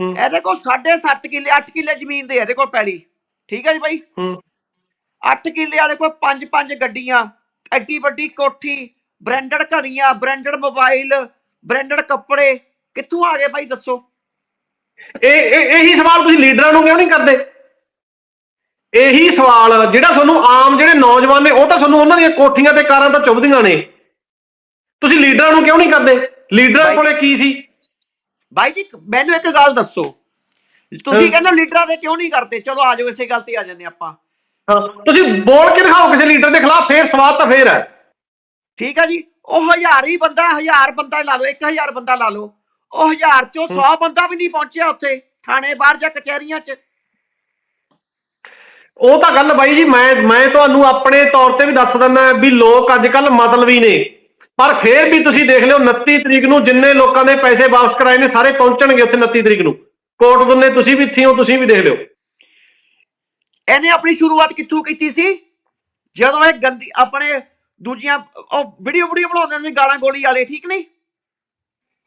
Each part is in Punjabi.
ਇਹਦੇ ਕੋਲ 7.5 ਕਿੱਲੇ 8 ਕਿੱਲੇ ਜ਼ਮੀਨ ਦੇ ਇਹਦੇ ਕੋਲ ਪੈਲੀ। ਠੀਕ ਹੈ ਜੀ ਬਾਈ? ਹੂੰ। 8 ਕਿੱਲੇ ਵਾਲੇ ਕੋਲ ਪੰਜ ਪੰਜ ਗੱਡੀਆਂ ਐਡੀ ਵੱਡੀ ਕੋਠੀ ਬ੍ਰਾਂਡਡ ਘੜੀਆਂ ਬ੍ਰਾਂਡਡ ਮੋਬਾਈਲ ਬ੍ਰਾਂਡਡ ਕੱਪੜੇ। ਕਿੱਥੋਂ ਆ ਗਏ ਬਾਈ ਦੱਸੋ? ਇਹ ਇਹ- ਇਹੀ ਸਵਾਲ ਤੁਸੀਂ ਲੀਡਰਾਂ ਨੂੰ ਕਿਉਂ ਨਹੀਂ ਕਰਦੇ? ਇਹੀ ਸਵਾਲ ਜਿਹੜਾ ਤੁਹਾਨੂੰ ਆਮ ਜਿਹੜੇ ਨੌਜਵਾਨ ਨੇ ਉਹ ਤਾਂ ਤੁਹਾਨੂੰ ਉਹਨਾਂ ਦੀਆਂ ਕੋਠੀਆਂ ਤੇ ਕਾਰਾਂ ਤਾਂ ਚੁੱਭਦੀਆਂ ਨੇ। ਤੁਸੀਂ ਲੀਡਰਾਂ ਨੂੰ ਕਿਉਂ ਨਹੀਂ ਕਰਦੇ? ਲੀਡਰਾਂ ਕੋਲੇ ਕੀ ਸੀ? ਬਾਈ ਜੀ ਮੈਨੂੰ ਇੱਕ ਗੱਲ ਦੱਸੋ। ਤੁਸੀਂ ਕਹਿੰਦੇ ਲੀਡਰਾਂ ਦੇ ਕਿਉਂ ਨਹੀਂ ਕਰਦੇ? ਚਲੋ ਆ ਜਾਓ ਇਸੇ ਗੱਲ ਤੇ ਆ ਜਾਂਦੇ ਆਪਾਂ। ਤੁਸੀਂ ਬੋਲ ਕੇ ਦਿਖਾਓ ਕਿਸੇ ਲੀਡਰ ਦੇ ਖਿਲਾਫ ਫੇਰ ਸਵਾਲ ਤਾਂ ਫੇਰ ਹੈ। ਠੀਕ ਹੈ ਜੀ ਉਹ ਹਜ਼ਾਰ ਹੀ ਬੰਦਾ ਹਜ਼ਾਰ ਬੰਦਾ ਲਾ ਲਓ 1000 ਬੰਦਾ ਲਾ ਲਓ। ਉਹ ਹਜ਼ਾਰ ਚੋਂ 100 ਬੰਦਾ ਵੀ ਨਹੀਂ ਪਹੁੰਚਿਆ ਉੱਥੇ ਥਾਣੇ ਬਾਹਰ ਜਾਂ ਕਚਹਿਰੀਆਂ 'ਚ। ਉਹ ਤਾਂ ਗੱਲ ਬਾਈ ਜੀ ਮੈਂ ਮੈਂ ਤੁਹਾਨੂੰ ਆਪਣੇ ਤੌਰ ਤੇ ਵੀ ਦੱਸ ਦਿੰਦਾ ਵੀ ਲੋਕ ਅੱਜ ਕੱਲ ਮਤਲਬੀ ਨੇ। ਪਰ ਫੇਰ ਵੀ ਤੁਸੀਂ ਦੇਖ ਲਿਓ 29 ਤਰੀਕ ਨੂੰ ਜਿੰਨੇ ਲੋਕਾਂ ਨੇ ਪੈਸੇ ਵਾਪਸ ਕਰਾਏ ਨੇ ਸਾਰੇ ਪਹੁੰਚਣਗੇ ਉੱਥੇ 29 ਤਰੀਕ ਨੂੰ। ਕੋਟ ਦੁੰਨੇ ਤੁਸੀਂ ਵੀ ਇੱਥੇ ਹੋ ਤੁਸੀਂ ਵੀ ਦੇਖ ਲਿਓ। ਇਹਨੇ ਆਪਣੀ ਸ਼ੁਰੂਆਤ ਕਿੱਥੋਂ ਕੀਤੀ ਸੀ? ਜਦੋਂ ਇਹ ਗੰਦੀ ਆਪਣੇ ਦੂਜੀਆਂ ਉਹ ਵੀਡੀਓ ਵੀਡੀਓ ਬਣਾਉਂਦੇ ਨੇ ਗਾਲਾਂ ਗੋਲੀ ਵਾਲੇ ਠੀਕ ਨਹੀਂ?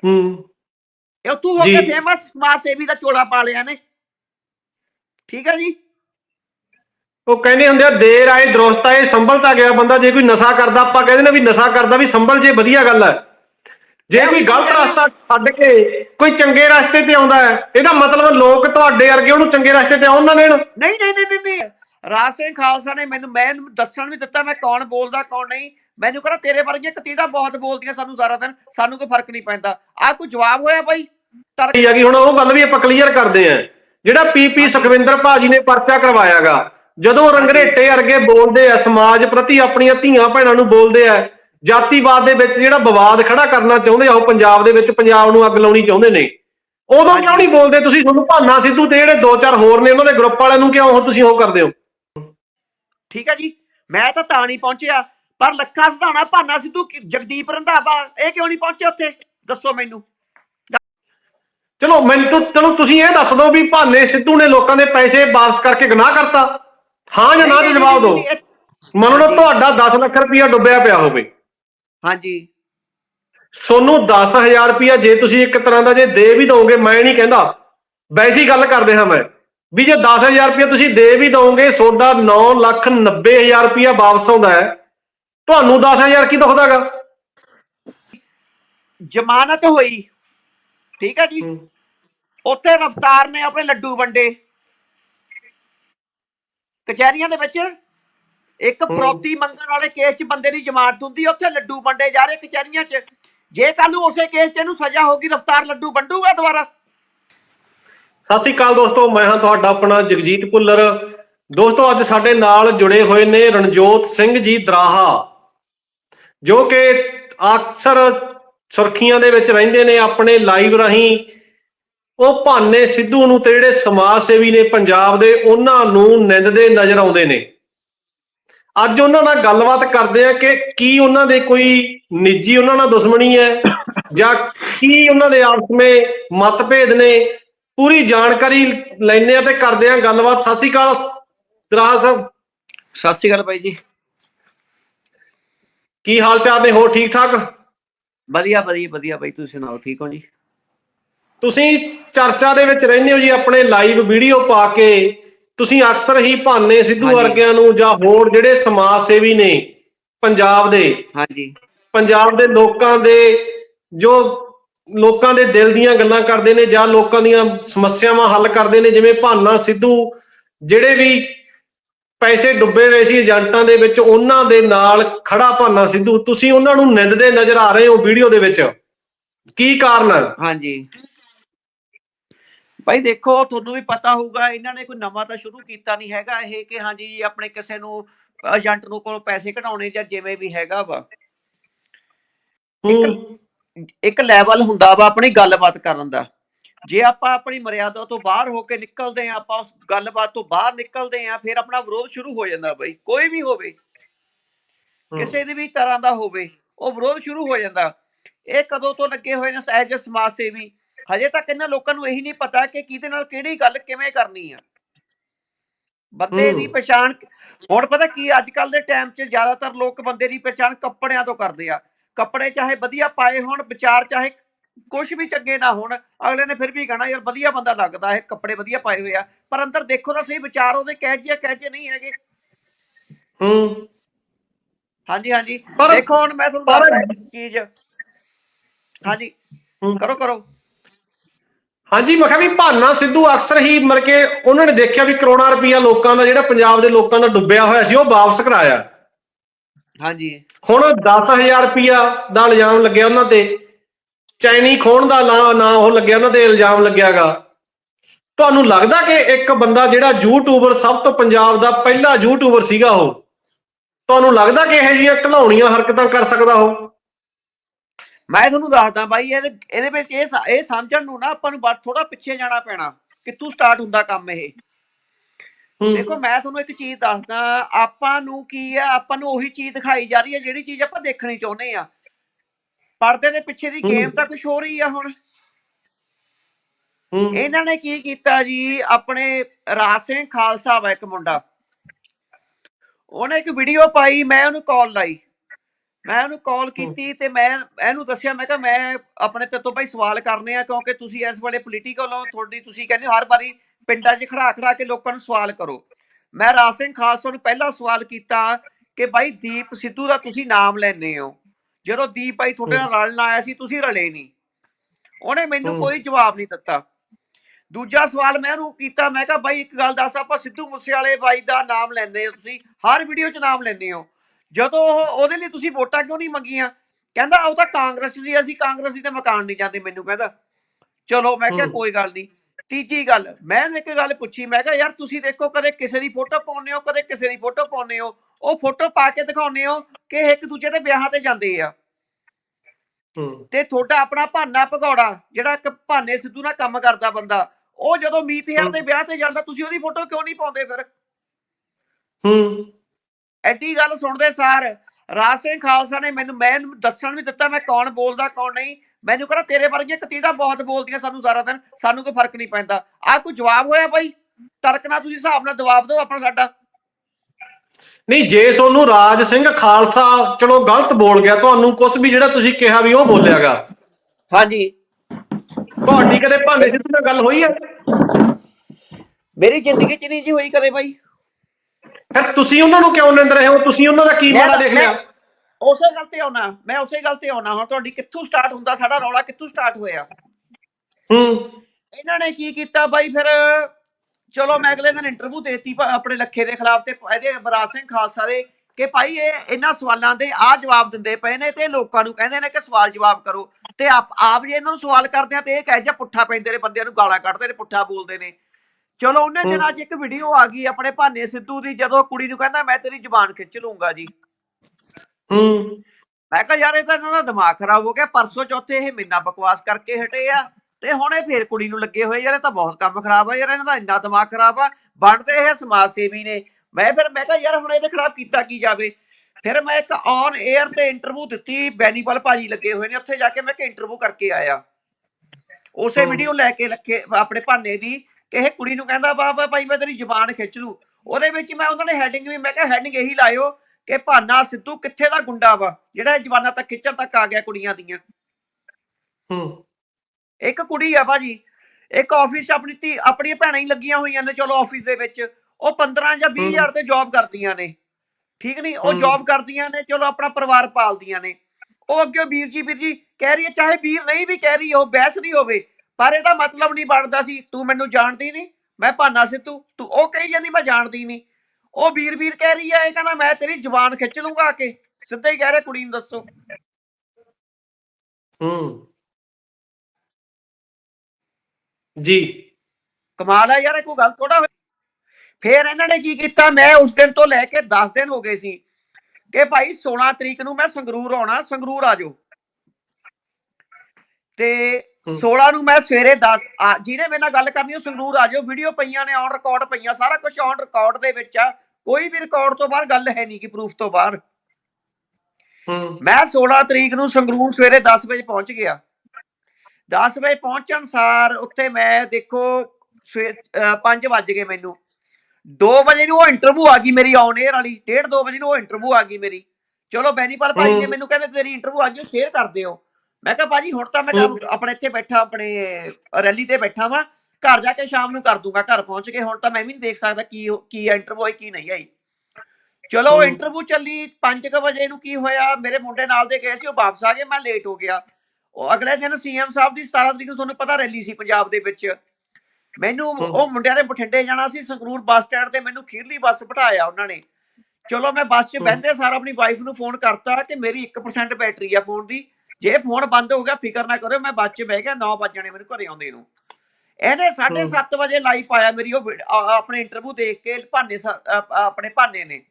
ਹੂੰ। ਇਹ ਉੱਥੋਂ ਹੋ ਕੇ। ਫੇਮਸ ਸਮਾਜ ਸੇਵੀ ਦਾ ਚੋਲਾ ਪਾ ਲਿਆ ਨੇ। ਠੀਕ ਹੈ ਜੀ? ਉਹ ਕਹਿੰਦੇ ਹੁੰਦੇ ਆ ਦੇਰ ਆਏ ਦਰੁਸਤ ਆਏ ਸੰਭਲ ਤਾਂ ਗਿਆ ਬੰਦਾ ਜੇ ਕੋਈ ਨਸ਼ਾ ਕਰਦਾ ਆਪਾਂ ਕਹਿੰਦੇ ਨੇ ਵੀ ਨਸ਼ਾ ਕਰਦਾ ਵੀ ਸੰਭਲ ਜੇ ਵਧੀਆ ਗੱਲ ਹੈ। ਜੇ ਕੋਈ ਗਲਤ ਰਸਤਾ ਛੱਡ ਕੇ ਕੋਈ ਚੰਗੇ ਰਸਤੇ ਤੇ ਆਉਂਦਾ ਹੈ ਇਹਦਾ ਮਤਲਬ ਲੋਕ ਤੁਹਾਡੇ ਵਰਗੇ ਉਹਨੂੰ ਚੰਗੇ ਰਸਤੇ ਤੇ ਆਉਣ ਨਾ ਦੇਣ। ਨਹੀਂ ਨਹੀਂ ਨਹੀਂ ਨਹੀਂ, ਰਾਜ ਸਿੰਘ ਖਾਲਸਾ ਨੇ ਮੈਨੂੰ ਮੈਂ ਦੱਸਣ ਵੀ ਦਿੱਤਾ ਮੈਂ ਕੌਣ ਬੋਲਦਾ ਕੌਣ ਨਹੀਂ। ਮੈਨੂੰ ਕਹਿੰਦਾ ਤੇਰੇ ਵਰਗੀਆਂ ਕਤੀੜਾ ਬਹੁਤ ਬੋਲਦੀਆਂ ਸਾਨੂੰ ਸਾਰਾ ਦਿਨ ਸਾਨੂੰ ਕੋਈ ਫ਼ਰਕ ਨਹੀਂ ਪੈਂਦਾ। ਆ ਕੋਈ ਜਵਾਬ ਹੋਇਆ ਬਾਈ? ਤਰ ਠੀਕ ਆ ਕਿ ਹੁਣ ਉਹ ਗੱਲ ਵੀ ਆਪਾਂ ਕਲੀਅਰ ਕਰਦੇ ਆਂ ਜਿਹੜਾ ਪੀਪੀ ਸੁਖਵਿੰਦਰ ਭਾਜੀ ਨੇ ਪਰਚਾ ਕਰਵਾਇਆਗਾ ਜਦੋਂ ਰੰਗਰੇਟੇ ਵਰਗੇ ਬੋਲਦੇ ਆ ਸਮਾਜ ਪ੍ਰਤੀ ਆਪਣੀਆਂ ਧੀਆਂ ਭੈਣਾਂ ਨੂੰ ਬੋਲਦੇ ਆ ਜਾਤੀਵਾਦ ਦੇ ਵਿੱਚ ਜਿਹੜਾ ਵਿਵਾਦ ਖੜਾ ਕਰਨਾ ਚਾਹੁੰਦੇ ਆ ਉਹ ਪੰਜਾਬ ਦੇ ਵਿੱਚ ਪੰਜਾਬ ਨੂੰ ਅੱਗ ਲਾਉਣੀ ਚਾਹੁੰਦੇ ਨੇ। ਉਦੋਂ ਕਿਉਂ ਨਹੀਂ ਬੋਲਦੇ? ਤੁਸੀਂ ਤੁਹਾਨੂੰ ਭਾਨਾ ਸਿੱਧੂ ਤੇ ਜਿਹੜੇ ਦੋ ਚਾਰ ਹੋਰ ਨੇ ਉਹਨਾਂ ਦੇ ਗਰੁੱਪ ਵਾਲਿਆਂ ਨੂੰ ਕਿਉਂ ਤੁਸੀਂ ਉਹ ਕਰਦੇ ਹੋ? ਠੀਕ ਹੈ ਜੀ। ਮੈਂ ਤਾਂ ਤਾਂ ਨਹੀਂ ਪਹੁੰਚਿਆ ਪਰ ਲੱਖਾ ਸਧਾਣਾ ਭਾਨਾ ਸਿੱਧੂ ਜਗਦੀਪ ਰੰਧਾਵਾ ਇਹ ਕਿਉਂ ਨਹੀਂ ਪਹੁੰਚੇ ਉੱਥੇ? ਦੱਸੋ ਮੈਨੂੰ। ਚਲੋ ਮੈਨੂੰ ਚਲੋ ਤੁਸੀਂ ਇਹ ਦੱਸ ਦਿਓ ਵੀ ਭਾਨੇ ਸਿੱਧੂ ਨੇ ਲੋਕਾਂ ਦੇ ਪੈਸੇ ਵਾਪਸ ਕਰਕੇ ਗੁਨਾਹ ਕਰਤਾ। ਹਾਂ ਜਾਂ ਨਾ ਦੇ ਜਵਾਬ ਦਿਓ। ਮੰਨ ਲਓ। ਤੁਹਾਡਾ 10 ਲੱਖ ਰੁਪਇਆ ਡੁੱਬਿਆ ਪਿਆ ਹੋਵੇ। ਹਾਂਜੀ। ਸੋਨੂੰ 10000 ਰੁਪਇਆ ਜੇ ਤੁਸੀਂ ਇੱਕ ਤਰ੍ਹਾਂ ਦਾ ਜੇ ਦੇ ਵੀ ਦੋਗੇ ਮੈਂ ਨਹੀਂ ਕਹਿੰਦਾ। ਵੈਸੀ ਗੱਲ ਕਰਦੇ ਹਾਂ ਮੈਂ। ਵੀ ਜੇ 10000 ਰੁਪਇਆ ਤੁਸੀਂ ਦੇ ਵੀ ਦੋਗੇ ਤੁਹਾਡਾ 9 ਲੱਖ 90000 ਰੁਪਇਆ ਵਾਪਸ ਆਉਂਦਾ ਹੈ। ਤੁਹਾਨੂੰ 10000 ਕੀ ਦੁਖਦਾਗਾ ਜ਼ਮਾਨਤ ਹੋਈ। ਠੀਕ ਹੈ ਜੀ। ਉੱਥੇ ਰਫਤਾਰ ਨੇ ਆਪਣੇ ਲੱਡੂ ਵੰਡੇ। ਕਚਹਿਰੀਆਂ ਦੇ ਵਿੱਚ ਇੱਕ। ਪ੍ਰੋਤੀ ਮੰਗਣ ਵਾਲੇ ਕੇਸ 'ਚ ਬੰਦੇ ਦੀ ਜ਼ਮਾਨਤ ਹੁੰਦੀ ਉੱਥੇ ਲੱਡੂ ਵੰਡੇ ਜਾ ਰਹੇ ਕਚਹਿਰੀਆਂ 'ਚ। ਜੇ ਕੱਲ ਨੂੰ ਉਸੇ ਕੇਸ 'ਚ ਇਹਨੂੰ ਸਜ਼ਾ ਹੋਗੀ ਰਫਤਾਰ ਲੱਡੂ ਵੰਡੂਗਾ ਦੁਬਾਰਾ? ਸਤਿ ਸ਼੍ਰੀ ਅਕਾਲ ਦੋਸਤੋ ਮੈਂ ਹਾਂ ਤੁਹਾਡਾ ਆਪਣਾ ਜਗਜੀਤ ਭੁੱਲਰ। ਦੋਸਤੋ ਅੱਜ ਸਾਡੇ ਨਾਲ ਜੁੜੇ ਹੋਏ ਨੇ ਰਣਜੋਤ ਸਿੰਘ ਜੀ ਦਰਾਹਾ ਜੋ ਕਿ ਅਕਸਰ ਸੁਰਖੀਆਂ ਦੇ ਵਿੱਚ ਰਹਿੰਦੇ ਨੇ ਆਪਣੇ ਲਾਈਵ ਰਾਹੀਂ। ਉਹ ਭਾਨੇ ਸਿੱਧੂ ਨੂੰ ਤੇ ਜਿਹੜੇ ਸਮਾਜ ਸੇਵੀ ਨੇ ਪੰਜਾਬ ਦੇ ਉਹਨਾਂ ਨੂੰ ਨਿੰਦਦੇ ਨਜ਼ਰ ਆਉਂਦੇ ਨੇ। ਅੱਜ ਉਹਨਾਂ ਨਾਲ ਗੱਲਬਾਤ ਕਰਦੇ ਆ ਕਿ ਕੀ ਉਹਨਾਂ ਦੇ ਕੋਈ ਨਿੱਜੀ ਉਹਨਾਂ ਨਾਲ ਦੁਸ਼ਮਣੀ ਹੈ ਜਾਂ ਕੀ ਉਹਨਾਂ ਦੇ ਆਪਸ ਵਿੱਚ ਮਤਭੇਦ ਨੇ। ਪੂਰੀ ਜਾਣਕਾਰੀ ਲੈਣੇ ਆ ਤੇ ਕਰਦੇ ਆ ਗੱਲਬਾਤ। ਸਤਿ ਸ਼੍ਰੀ ਅਕਾਲ ਦਰਾਹਾ ਸਾਹਿਬ। ਸਤਿ ਸ਼੍ਰੀ ਅਕਾਲ ਬਾਈ ਜੀ। ਕੀ ਹਾਲ ਚਾਲ ਨੇ? ਹੋਰ ਠੀਕ ਠਾਕ ਵਧੀਆ ਵਧੀਆ ਵਧੀਆ ਬਾਈ ਤੁਸੀਂ ਸੁਣਾਓ ਠੀਕ ਹੋ ਜੀ? ਤੁਸੀਂ ਚਰਚਾ ਦੇ ਵਿੱਚ ਰਹਿੰਦੇ ਹੋ ਜੀ ਆਪਣੇ ਲਾਈਵ ਵੀਡੀਓ ਪਾ ਕੇ। ਤੁਸੀਂ ਅਕਸਰ ਹੀ ਭਾਨੇ ਸਿੱਧੂ। ਵਰਗਿਆਂ ਨੂੰ ਜਾਂ ਹੋਰ ਜਿਹੜੇ ਸਮਾਜ ਸੇਵੀ ਨੇ ਪੰਜਾਬ ਦੇ। ਹਾਂਜੀ। ਪੰਜਾਬ ਦੇ ਲੋਕਾਂ ਦੇ ਜੋ ਲੋਕਾਂ ਦੇ ਦਿਲ ਦੀਆਂ ਗੱਲਾਂ ਕਰਦੇ ਨੇ ਜਾਂ ਲੋਕਾਂ ਦੀਆਂ ਸਮੱਸਿਆਵਾਂ ਹੱਲ ਕਰਦੇ ਨੇ ਜਿਵੇਂ ਭਾਨਾ ਸਿੱਧੂ ਜਿਹੜੇ ਵੀ ਪੈਸੇ ਡੁੱਬੇ ਹੋਏ ਸੀ ਏਜੰਟਾਂ ਦੇ ਵਿੱਚ ਉਹਨਾਂ ਦੇ ਨਾਲ ਖੜਾ ਭਾਨਾ ਸਿੱਧੂ। ਤੁਸੀਂ ਉਹਨਾਂ ਨੂੰ ਨਿੰਦਦੇ ਨਜ਼ਰ ਆ ਰਹੇ ਹੋ ਵੀਡੀਓ ਦੇ ਵਿੱਚ। ਕੀ ਕਾਰਨ? ਹਾਂਜੀ। ਭਾਈ ਦੇਖੋ ਤੁਹਾਨੂੰ ਵੀ ਪਤਾ ਹੋਊਗਾ ਇਹਨਾਂ ਨੇ ਕੋਈ ਨਵਾਂ ਤਾਂ ਸ਼ੁਰੂ ਕੀਤਾ ਨਹੀਂ ਹੈਗਾ ਇਹ ਕਿ ਹਾਂਜੀ ਆਪਣੇ ਕਿਸੇ ਨੂੰ ਏਜੰਟ ਨੂੰ ਕੋਲ ਪੈਸੇ ਕਢਾਉਣੇ ਜਾਂ ਜਿਵੇਂ ਵੀ ਹੈਗਾ ਵਾ। ਇੱਕ ਲੈਵਲ ਹੁੰਦਾ ਵਾ ਆਪਣੀ ਗੱਲਬਾਤ ਕਰਨ ਦਾ। ਜੇ ਆਪਾਂ ਆਪਣੀ ਮਰਿਆਦਾ ਤੋਂ ਬਾਹਰ ਹੋ ਕੇ ਨਿਕਲਦੇ ਆ ਆਪਾਂ ਉਸ ਗੱਲਬਾਤ ਤੋਂ ਬਾਹਰ ਨਿਕਲਦੇ ਆ ਫਿਰ ਆਪਣਾ ਵਿਰੋਧ ਸ਼ੁਰੂ ਹੋ ਜਾਂਦਾ ਬਈ ਕੋਈ ਵੀ ਹੋਵੇ। ਕਿਸੇ ਦੀ ਵੀ ਤਰ੍ਹਾਂ ਦਾ ਹੋਵੇ ਉਹ ਵਿਰੋਧ ਸ਼ੁਰੂ ਹੋ ਜਾਂਦਾ। ਇਹ ਕਦੋਂ ਤੋਂ ਲੱਗੇ ਹੋਏ ਨੇ ਸਹਿਜ ਸਮਾਜ ਸੇਵੀ। ਹਜੇ ਤੱਕ ਇਹਨਾਂ ਲੋਕਾਂ ਨੂੰ ਇਹੀ ਨਹੀਂ ਪਤਾ ਕਿ ਕਿਹਦੇ ਨਾਲ ਕਿਹੜੀ ਗੱਲ ਕਿਵੇਂ ਕਰਨੀ ਆ। ਬੰਦੇ ਦੀ। ਪਛਾਣ ਹੁਣ ਪਤਾ ਕੀ ਅੱਜ ਕੱਲ ਦੇ ਟਾਈਮ 'ਚ ਜ਼ਿਆਦਾਤਰ ਲੋਕ ਬੰਦੇ ਦੀ ਪਛਾਣ ਕੱਪੜਿਆਂ ਤੋਂ ਕਰਦੇ ਆ। ਕੱਪੜੇ ਚਾਹੇ ਵਧੀਆ ਪਾਏ ਹੋਣ ਵਿਚਾਰ ਚਾਹੇ ਕੁਝ ਵੀ ਚੰਗੇ ਨਾ ਹੋਣ ਅਗਲੇ ਨੇ ਫਿਰ ਵੀ ਕਹਣਾ ਯਾਰ ਵਧੀਆ ਬੰਦਾ ਲੱਗਦਾ ਹੈ ਕੱਪੜੇ ਵਧੀਆ ਪਾਏ ਹੋਏ ਆ। ਪਰ ਅੰਦਰ ਦੇਖੋ ਤਾਂ ਸਹੀ ਵਿਚਾਰ ਉਹਦੇ ਕਹਿ ਜਿਹਾ ਕਹਿ ਜਿਹੇ ਨਹੀਂ ਹੈਗੇ। ਹੂੰ। ਹਾਂਜੀ ਹਾਂਜੀ। ਦੇਖੋ ਹੁਣ ਮੈਂ ਤੁਹਾਨੂੰ ਦੱਸਦਾ ਚੀਜ਼। ਹਾਂਜੀ। ਕਰੋ ਕਰੋ। ਹਾਂਜੀ ਮੈਂ ਕਿਹਾ ਵੀ ਭਾਨਾ ਸਿੱਧੂ ਅਕਸਰ ਹੀ ਮਰ ਕੇ ਉਹਨਾਂ ਨੇ ਦੇਖਿਆ ਵੀ ਕਰੋੜਾਂ ਰੁਪਈਆ ਲੋਕਾਂ ਦਾ ਜਿਹੜਾ ਪੰਜਾਬ ਦੇ ਲੋਕਾਂ ਦਾ ਡੁੱਬਿਆ ਹੋਇਆ ਸੀ ਉਹ ਵਾਪਸ ਕਰਾਇਆ। ਹਾਂਜੀ। ਹੁਣ 10000 ਰੁਪਈਆ ਦਾ ਇਲਜ਼ਾਮ ਲੱਗਿਆ ਉਹਨਾਂ ਤੇ। ਚੈਨੀ ਖੋਣ ਦਾ ਨਾਂ ਨਾਂ ਉਹ ਲੱਗਿਆ ਉਹਨਾਂ ਤੇ ਇਲਜ਼ਾਮ ਲੱਗਿਆਗਾ। ਤੁਹਾਨੂੰ ਲੱਗਦਾ ਕਿ ਇੱਕ ਬੰਦਾ ਜਿਹੜਾ ਯੂਟਿਊਬਰ ਸਭ ਤੋਂ ਪੰਜਾਬ ਦਾ ਪਹਿਲਾ ਯੂਟਿਊਬਰ ਸੀਗਾ ਉਹ? ਤੁਹਾਨੂੰ ਲੱਗਦਾ ਕਿ ਇਹੋ ਜਿਹੀਆਂ ਘਲਾਉਣੀਆਂ ਹਰਕਤਾਂ ਕਰ ਸਕਦਾ ਉਹ? ਮੈਂ ਤੁਹਾਨੂੰ ਦੱਸਦਾ ਬਾਈ ਇਹਦੇ ਇਹਦੇ ਵਿੱਚ ਇਹ ਸ- ਇਹ ਸਮਝਣ ਨੂੰ ਨਾ ਆਪਾਂ ਨੂੰ ਬਸ ਥੋੜਾ ਪਿੱਛੇ ਜਾਣਾ ਪੈਣਾ ਕਿੱਥੋਂ ਸਟਾਰਟ ਹੁੰਦਾ ਕੰਮ ਇਹ। ਹੂੰ, ਦੇਖੋ ਮੈਂ ਤੁਹਾਨੂੰ ਇੱਕ ਚੀਜ਼ ਦੱਸਦਾ ਆਪਾਂ ਨੂੰ ਕੀ ਆ ਆਪਾਂ ਨੂੰ ਉਹੀ ਚੀਜ਼ ਦਿਖਾਈ ਜਾ ਰਹੀ ਹੈ ਜਿਹੜੀ ਚੀਜ਼ ਆਪਾਂ ਦੇਖਣੀ ਚਾਹੁੰਦੇ ਆ। ਪਰਦੇ ਦੇ ਪਿੱਛੇ ਦੀ ਹੂੰ। ਗੇਮ ਤਾਂ ਕੁਝ ਹੋ ਰਹੀ ਆ ਹੁਣ। ਹੂੰ, ਇਹਨਾਂ ਨੇ ਕੀ ਕੀਤਾ ਜੀ ਆਪਣੇ ਰਾਜ ਸਿੰਘ ਖਾਲਸਾ ਵਾ ਇੱਕ ਮੁੰਡਾ। ਉਹਨੇ ਇੱਕ ਵੀਡੀਓ ਪਾਈ ਮੈਂ ਉਹਨੂੰ ਕਾਲ ਲਾਈ। ਮੈਂ ਉਹਨੂੰ ਕਾਲ ਕੀਤੀ ਤੇ ਮੈਂ ਇਹਨੂੰ ਦੱਸਿਆ ਮੈਂ ਕਿਹਾ ਮੈਂ ਆਪਣੇ ਤੇ ਤੋਂ ਭਾਈ ਸਵਾਲ ਕਰਨੇ ਆ ਕਿਉਂਕਿ ਤੁਸੀਂ ਇਸ ਵੇਲੇ ਪੋਲੀਟੀਕਲ ਹੋ ਤੁਹਾਡੀ ਤੁਸੀਂ ਕਹਿੰਦੇ ਹਰ ਵਾਰੀ ਪਿੰਡਾਂ 'ਚ ਖੜਾ ਖੜਾ ਕੇ ਲੋਕਾਂ ਨੂੰ ਸਵਾਲ ਕਰੋ। ਮੈਂ ਰਾਜ ਸਿੰਘ ਖਾਲਸਾ ਨੂੰ ਪਹਿਲਾ ਸਵਾਲ ਕੀਤਾ ਕਿ ਭਾਈ ਦੀਪ ਸਿੱਧੂ ਦਾ ਤੁਸੀਂ ਨਾਮ ਲੈਂਦੇ ਹੋ। ਜਦੋਂ ਦੀਪ ਭਾਈ ਤੁਹਾਡੇ ਨਾਲ ਰਲਣ ਆਇਆ ਸੀ ਤੁਸੀਂ ਰਲੇ ਨਹੀਂ। ਉਹਨੇ ਮੈਨੂੰ। ਕੋਈ ਜਵਾਬ ਨਹੀਂ ਦਿੱਤਾ। ਦੂਜਾ ਸਵਾਲ ਮੈਂ ਉਹਨੂੰ ਕੀਤਾ ਮੈਂ ਕਿਹਾ ਬਾਈ ਇੱਕ ਗੱਲ ਦੱਸ ਆਪਾਂ ਸਿੱਧੂ ਮੂਸੇਵਾਲੇ ਬਾਈ ਦਾ ਨਾਮ ਲੈਂਦੇ ਹੋ ਤੁਸੀਂ ਹਰ ਵੀਡੀਓ 'ਚ ਨਾਮ ਲੈਂਦੇ ਹੋ। ਜਦੋਂ ਉਹ ਉਹਦੇ ਲਈ ਤੁਸੀਂ ਵੋਟਾਂ ਕਿਉਂ ਨਹੀਂ ਮੰਗੀਆਂ? ਕਹਿੰਦਾ ਉਹ ਤਾਂ ਕਾਂਗਰਸ ਦੀ ਅਸੀਂ ਕਾਂਗਰਸੀ ਦੇ ਮਕਾਨ ਨਹੀਂ ਜਾਂਦੇ ਮੈਨੂੰ ਕਹਿੰਦਾ। ਚਲੋ ਮੈਂ ਕਿਹਾ। ਕੋਈ ਗੱਲ ਨਹੀਂ। ਤੀਜੀ ਗੱਲ ਮੈਂ ਇੱਕ ਗੱਲ ਪੁੱਛੀ ਮੈਂ ਕਿਹਾ ਯਾਰ ਤੁਸੀਂ ਦੇਖੋ ਕਦੇ ਕਿਸੇ ਦੀ ਫੋਟੋ ਪਾਉਂਦੇ ਹੋ ਕਦੇ ਕਿਸੇ ਦੀ ਫੋਟੋ ਪਾਉਂਦੇ ਹੋ? ਉਹ ਫੋਟੋ ਪਾ ਕੇ ਦਿਖਾਉਂਦੇ ਹੋ ਕਿ ਇੱਕ ਦੂਜੇ ਦੇ ਵਿਆਹਾਂ ਤੇ ਜਾਂਦੇ ਆ? ਤੇ ਤੁਹਾਡਾ ਆਪਣਾ ਭਾਨਾ ਭਗੌੜਾ ਜਿਹੜਾ ਇੱਕ ਭਾਨੇ ਸਿੱਧੂ ਨਾਲ ਕੰਮ ਕਰਦਾ ਬੰਦਾ ਉਹ ਜਦੋਂ ਮੀਤ ਹੇਅਰ ਦੇ ਵਿਆਹ ਤੇ ਜਾਂਦਾ ਤੁਸੀਂ ਉਹਦੀ ਫੋਟੋ ਕਿਉਂ ਨਹੀਂ ਪਾਉਂਦੇ ਫਿਰ? ਹੂੰ, ਐਡੀ ਗੱਲ ਸੁਣਦੇ ਸਾਰ ਰਾਜ ਸਿੰਘ ਖਾਲਸਾ ਨੇ ਮੈਨੂੰ ਮੈਂ ਦੱਸਣ ਵੀ ਦਿੱਤਾ ਮੈਂ ਕੌਣ ਬੋਲਦਾ ਕੌਣ ਨਹੀਂ। ਮੈਨੂੰ ਕਹਿੰਦਾ ਤੇਰੇ ਵਰਗੀਆਂ ਕਤੀੜਾ ਬਹੁਤ ਬੋਲਦੀਆਂ ਸਾਨੂੰ ਸਾਰਾ ਦਿਨ ਸਾਨੂੰ ਕੋਈ ਫ਼ਰਕ ਨਹੀਂ ਪੈਂਦਾ। ਆ ਕੋਈ ਜਵਾਬ ਹੋਇਆ ਬਾਈ? ਤਰਕ ਨਾਲ ਤੁਸੀਂ ਹਿਸਾਬ ਨਾਲ ਜਵਾਬ ਦਿਓ ਆਪਣਾ ਸਾਡਾ। ਨਹੀਂ ਜੇ ਤੁਹਾਨੂੰ ਰਾਜ ਸਿੰਘ ਖਾਲਸਾ ਚਲੋ ਗਲਤ ਬੋਲ ਗਿਆ ਤੁਹਾਨੂੰ ਕੁਝ ਵੀ ਜਿਹੜਾ ਤੁਸੀਂ ਕਿਹਾ ਵੀ ਉਹ ਬੋਲਿਆਗਾ। ਹਾਂਜੀ। ਤੁਹਾਡੀ ਕਦੇ ਭਾਂਡੇ ਸਿੱਧੂ ਨਾਲ ਗੱਲ ਹੋਈ ਹੈ ਮੇਰੀ ਜ਼ਿੰਦਗੀ ਚ ਨਹੀਂ ਜੀ ਹੋਈ ਕਦੇ ਬਾਈ। ਫਿਰ ਤੁਸੀਂ ਉਹਨਾਂ ਨੂੰ ਕਿਉਂ ਨਿੰਦ ਰਹੇ ਹੋ? ਤੁਸੀਂ ਉਹਨਾਂ ਦਾ ਕੀ ਮਾੜਾ ਦੇਖ ਲਿਆ? ਉਸੇ ਗੱਲ ਤੇ ਆਉਣਾ ਮੈਂ ਉਸੇ ਗੱਲ ਤੇ ਆਉਣਾ ਹੁਣ ਤੁਹਾਡੀ ਕਿੱਥੋਂ ਸਟਾਰਟ ਹੁੰਦਾ ਸਾਡਾ ਰੌਲਾ ਕਿੱਥੋਂ ਸਟਾਰਟ ਹੋਇਆ? ਹੂੰ। ਇਹਨਾਂ ਨੇ ਕੀ ਕੀਤਾ ਬਾਈ ਫਿਰ ਚਲੋ ਮੈਂ ਅਗਲੇ ਦਿਨ ਇੰਟਰਵਿਊ ਦੇਤੀ ਆਪਣੇ ਲੱਖੇ ਦੇ ਖਿਲਾਫ ਤੇ ਇਹਦੇ ਬਰਾਜ ਸਿੰਘ ਖਾਲਸਾ ਦੇ ਕਿ ਭਾਈ ਇਹ ਇਹਨਾਂ ਸਵਾਲਾਂ ਦੇ ਆ ਜਵਾਬ ਦਿੰਦੇ ਪਏ ਨੇ ਤੇ ਲੋਕਾਂ ਨੂੰ ਕਹਿੰਦੇ ਨੇ ਕਿ ਸਵਾਲ ਜਵਾਬ ਕਰੋ ਤੇ ਆਪ ਆਪ ਜੇ ਇਹਨਾਂ ਨੂੰ ਸਵਾਲ ਕਰਦੇ ਆ ਤੇ ਇਹ ਕਹਿ ਜਾ ਪੁੱਠਾ ਪੈਂਦੇ ਨੇ ਬੰਦਿਆਂ ਨੂੰ ਗਾਲਾਂ ਕੱਢਦੇ ਨੇ ਪੁੱਠਾ ਬੋਲਦੇ ਨੇ। ਚਲੋ ਉਹਨੇ। ਦਿਨਾਂ 'ਚ ਇੱਕ ਵੀਡੀਓ ਆ ਗਈ ਆਪਣੇ ਭਾਨੇ ਸਿੱਧੂ ਦੀ ਜਦੋਂ ਕੁੜੀ ਨੂੰ ਕਹਿੰਦਾ ਮੈਂ ਤੇਰੀ ਜ਼ੁਬਾਨ ਖਿੱਚ ਲੂੰਗਾ ਜੀ। ਹੂੰ। ਮੈਂ ਕਿਹਾ ਯਾਰ ਇਹ ਤਾਂ ਇਹਨਾਂ ਦਾ ਦਿਮਾਗ ਖਰਾਬ ਹੋ ਗਿਆ। ਪਰਸੋਂ ਚੌਥੇ ਇਹ ਮਿੰਨਾ ਬਕਵਾਸ ਕਰਕੇ ਹਟੇ ਆ ਤੇ ਹੁਣ ਇਹ ਫੇਰ ਕੁੜੀ ਨੂੰ ਲੱਗੇ ਹੋਏ। ਯਾਰ ਇਹ ਤਾਂ ਬਹੁਤ ਕੰਮ ਖਰਾਬ ਆ। ਯਾਰ ਇਹਨਾਂ ਦਾ ਇੰਨਾ ਦਿਮਾਗ ਖਰਾਬ ਆ। ਬਣਦੇ ਇਹ ਸਮਾਜ ਸੇਵੀ ਨੇ। ਮੈਂ ਫਿਰ ਮੈਂ ਕਿਹਾ ਯਾਰ ਹੁਣ ਇਹਦੇ ਖਿਲਾਫ ਕੀਤਾ ਕੀ ਜਾਵੇ? ਫਿਰ ਮੈਂ ਇੱਕ ਔਨ 에ਅਰ ਤੇ ਇੰਟਰਵਿਊ ਦਿੱਤੀ। ਬੈਨੀਪਲ ਭਾਜੀ ਲੱਗੇ ਹੋਏ ਨੇ ਉੱਥੇ ਜਾ ਕੇ। ਮੈਂ ਕਿ ਇੰਟਰਵਿਊ ਕਰਕੇ ਆਇਆ। ਉਸੇ। ਵੀਡੀਓ ਲੈ ਕੇ ਲੱਖੇ ਆਪਣੇ ਭਾਨੇ ਦੀ। ਕਿ ਇਹ ਕੁੜੀ ਨੂੰ ਕਹਿੰਦਾ ਬਾਬਾ ਭਾਈ ਮੈਂ ਤੇਰੀ ਜ਼ੁਬਾਨ ਖਿੱਚ ਲੂ। ਉਹਦੇ ਵਿੱਚ ਮੈਂ ਉਹਨਾਂ ਨੇ ਹੈਡਿੰਗ ਵੀ ਮੈਂ ਕਿਹਾ ਹੈਡਿੰਗ ਇਹੀ ਲਾਇਓ ਕਿ ਭਾਨਾ ਸਿੱਧੂ ਕਿੱਥੇ ਦਾ ਗੁੰਡਾ ਵਾ ਜਿਹੜਾ ਜਵਾਨਾਂ ਤੱਕ ਖਿੱਚਣ ਤੱਕ ਆ ਗਿਆ ਕੁੜੀਆਂ ਦੀਆਂ? ਹੂੰ। ਇੱਕ ਕੁੜੀ ਆ ਭਾਜੀ ਇੱਕ ਆਫਿਸ ਆਪਣੀ ਧੀ ਆਪਣੀਆਂ ਭੈਣਾਂ ਹੀ ਲੱਗੀਆਂ ਹੋਈਆਂ ਨੇ ਚਲੋ ਆਫਿਸ ਦੇ ਵਿੱਚ। ਉਹ 15 ਜਾਂ 20 ਹਜ਼ਾਰ ਤੇ ਜੌਬ ਕਰਦੀਆਂ ਨੇ। ਠੀਕ ਨਹੀਂ ਉਹ। ਜੌਬ ਕਰਦੀਆਂ ਨੇ ਚਲੋ ਆਪਣਾ ਪਰਿਵਾਰ ਪਾਲਦੀਆਂ ਨੇ। ਉਹ ਅੱਗੇ ਵੀਰ ਜੀ ਵੀਰ ਜੀ ਕਹਿ ਰਹੀ ਹੈ ਚਾਹੇ ਵੀਰ ਨਹੀਂ ਵੀ ਕਹਿ ਰਹੀ ਉਹ ਬਹਿਸ ਨਹੀਂ ਹੋਵੇ। ਪਰ ਇਹਦਾ ਮਤਲਬ ਨਹੀਂ ਬਣਦਾ ਸੀ ਤੂੰ ਮੈਨੂੰ ਜਾਣਦੀ ਨਹੀਂ ਮੈਂ ਭਾਨਾ ਸਿੱਧੂ ਤੂੰ ਉਹ ਕਹੀ ਜਾਂਦੀ ਮੈਂ ਜਾਣਦੀ ਨਹੀਂ। ਉਹ ਵੀਰ ਵੀਰ ਕਹਿ ਰਹੀ ਹੈ ਇਹ ਕਹਿੰਦਾ ਮੈਂ ਤੇਰੀ ਜ਼ੁਬਾਨ ਖਿੱਚ ਲੂੰਗਾ ਆ ਕੇ। ਸਿੱਧਾ ਹੀ ਕਹਿ ਰਿਹਾ ਕੁੜੀ ਨੂੰ ਦੱਸੋ। ਹੂੰ। ਜੀ। ਕਮਾਲ ਹੈ ਯਾਰ ਇਹ ਕੋਈ ਗੱਲ ਥੋੜਾ ਫੇਰ ਇਹਨਾਂ ਨੇ ਕੀ ਕੀਤਾ ਮੈਂ ਉਸ ਦਿਨ ਤੋਂ ਲੈ ਕੇ 10 ਦਿਨ ਹੋ ਗਏ ਸੀ ਕਿ ਭਾਈ 16 ਤਰੀਕ ਨੂੰ ਮੈਂ ਸੰਗਰੂਰ ਆਉਣਾ ਸੰਗਰੂਰ ਆ ਜਾਓ। ਤੇ। 16 ਨੂੰ ਮੈਂ ਸਵੇਰੇ 10 ਆ ਜਿਹਨੇ ਮੇਰੇ ਨਾਲ ਗੱਲ ਕਰਨੀ ਉਹ ਸੰਗਰੂਰ ਆ ਜਾਓ ਵੀਡੀਓ ਪਈਆਂ ਨੇ ਔਨ ਰਿਕਾਰਡ ਪਈਆਂ ਸਾਰਾ ਕੁਝ ਔਨ ਰਿਕਾਰਡ ਦੇ ਵਿੱਚ ਆ। ਕੋਈ ਵੀ ਰਿਕਾਰਡ ਤੋਂ ਬਾਹਰ ਗੱਲ ਹੈ ਨਹੀਂ ਕਿ ਪ੍ਰੂਫ ਤੋਂ ਬਾਹਰ। ਹੂੰ। ਮੈਂ 16 ਤਰੀਕ ਨੂੰ ਸੰਗਰੂਰ ਸਵੇਰੇ 10 ਵਜੇ ਪਹੁੰਚ ਗਿਆ। 10 ਵਜੇ ਪਹੁੰਚਣ ਸਾਰ ਉੱਥੇ ਮੈਂ ਦੇਖੋ 5 ਵੱਜ ਗਏ ਮੈਨੂੰ। 2 ਵਜੇ ਨੂੰ ਉਹ ਇੰਟਰਵਿਊ ਆ ਗਈ ਮੇਰੀ ਔਨ 에ਅਰ ਵਾਲੀ। 1:30 2 ਵਜੇ ਨੂੰ ਉਹ ਇੰਟਰਵਿਊ ਆ ਗਈ ਮੇਰੀ। ਚਲੋ ਬੈਨੀਪਾਲ ਭਾਈ ਨੇ ਹਮ। ਮੈਨੂੰ ਕਹਿੰਦੇ ਤੇਰੀ ਇੰਟਰਵਿਊ ਆ ਗਈ ਸ਼ੇਅਰ ਕਰ ਦਿਓ। ਮੈਂ ਕਿਹਾ ਬਾਜੀ ਹੁਣ ਤਾਂ ਮੈਂ ਹੂੰ। ਆਪਣੇ ਇੱਥੇ ਬੈਠਾ ਆਪਣੇ ਰੈਲੀ ਤੇ ਬੈਠਾ ਵਾਂ ਘਰ ਜਾ ਕੇ ਸ਼ਾਮ ਨੂੰ ਕਰ ਦੂੰਗਾ ਘਰ ਪਹੁੰਚ ਕੇ ਹੁਣ ਤਾਂ ਮੈਂ ਵੀ ਨਹੀਂ ਦੇਖ ਸਕਦਾ ਕੀ ਕੀ ਇੰਟਰਵਿਊ ਹੋਈ ਕੀ ਨਹੀਂ ਆਈ ਚਲੋ ਹੂੰ। ਇੰਟਰਵਿਊ ਚੱਲੀ 5 ਵਜੇ ਨੂੰ ਕੀ ਹੋਇਆ ਮੇਰੇ ਮੁੰਡੇ ਨਾਲ ਦੇ ਗਏ ਸੀ ਉਹ ਵਾਪਸ ਆ ਗਏ ਮੈਂ ਲੇਟ ਹੋ ਗਿਆ ਉਹ ਅਗਲੇ ਦਿਨ ਸੀਐਮ ਸਾਹਿਬ ਦੀ 17 ਤਰੀਕ ਨੂੰ ਤੁਹਾਨੂੰ ਪਤਾ ਰੈਲੀ ਸੀ ਪੰਜਾਬ ਦੇ ਵਿੱਚ ਮੈਨੂੰ ਹੂੰ। ਉਹ ਮੁੰਡਿਆਂ ਨੇ ਬਠਿੰਡੇ ਜਾਣਾ ਸੀ ਸੰਗਰੂਰ ਬੱਸ ਸਟੈਂਡ ਤੇ ਮੈਨੂੰ ਖੀਰਲੀ ਬੱਸ ਬਿਠਾਇਆ ਉਹਨਾਂ ਨੇ ਚਲੋ ਮੈਂ ਬੱਸ 'ਚ ਹੂੰ। ਬਹਿੰਦੇ ਸਾਰ ਆਪਣੀ ਵਾਈਫ ਨੂੰ ਫੋਨ ਕਰਤਾ ਕਿ ਮੇਰੀ 1% ਬੈਟਰੀ ਆ ਫੋਨ ਦੀ ਜੇ ਫੋਨ ਬੰਦ ਹੋ ਗਿਆ ਫਿਕਰ ਨਾ ਕਰਿਓ ਮੈਂ ਬੱਸ 'ਚ ਬਹਿ ਗਿਆ 9 ਵਜੇ ਮੈਨੂੰ ਘਰੇ ਆਉਂਦੇ ਨੂੰ। ਇਹਨੇ 7:30 ਵਜੇ ਲਾਈਵ ਪਾਇਆ ਮੇਰੀ ਉਹ ਆਪਣੇ ਇੰਟਰਵਿਊ ਦੇਖ ਕੇ ਭਾਨੇ ਆਪਣੇ ਭਾਨੇ ਨੇ।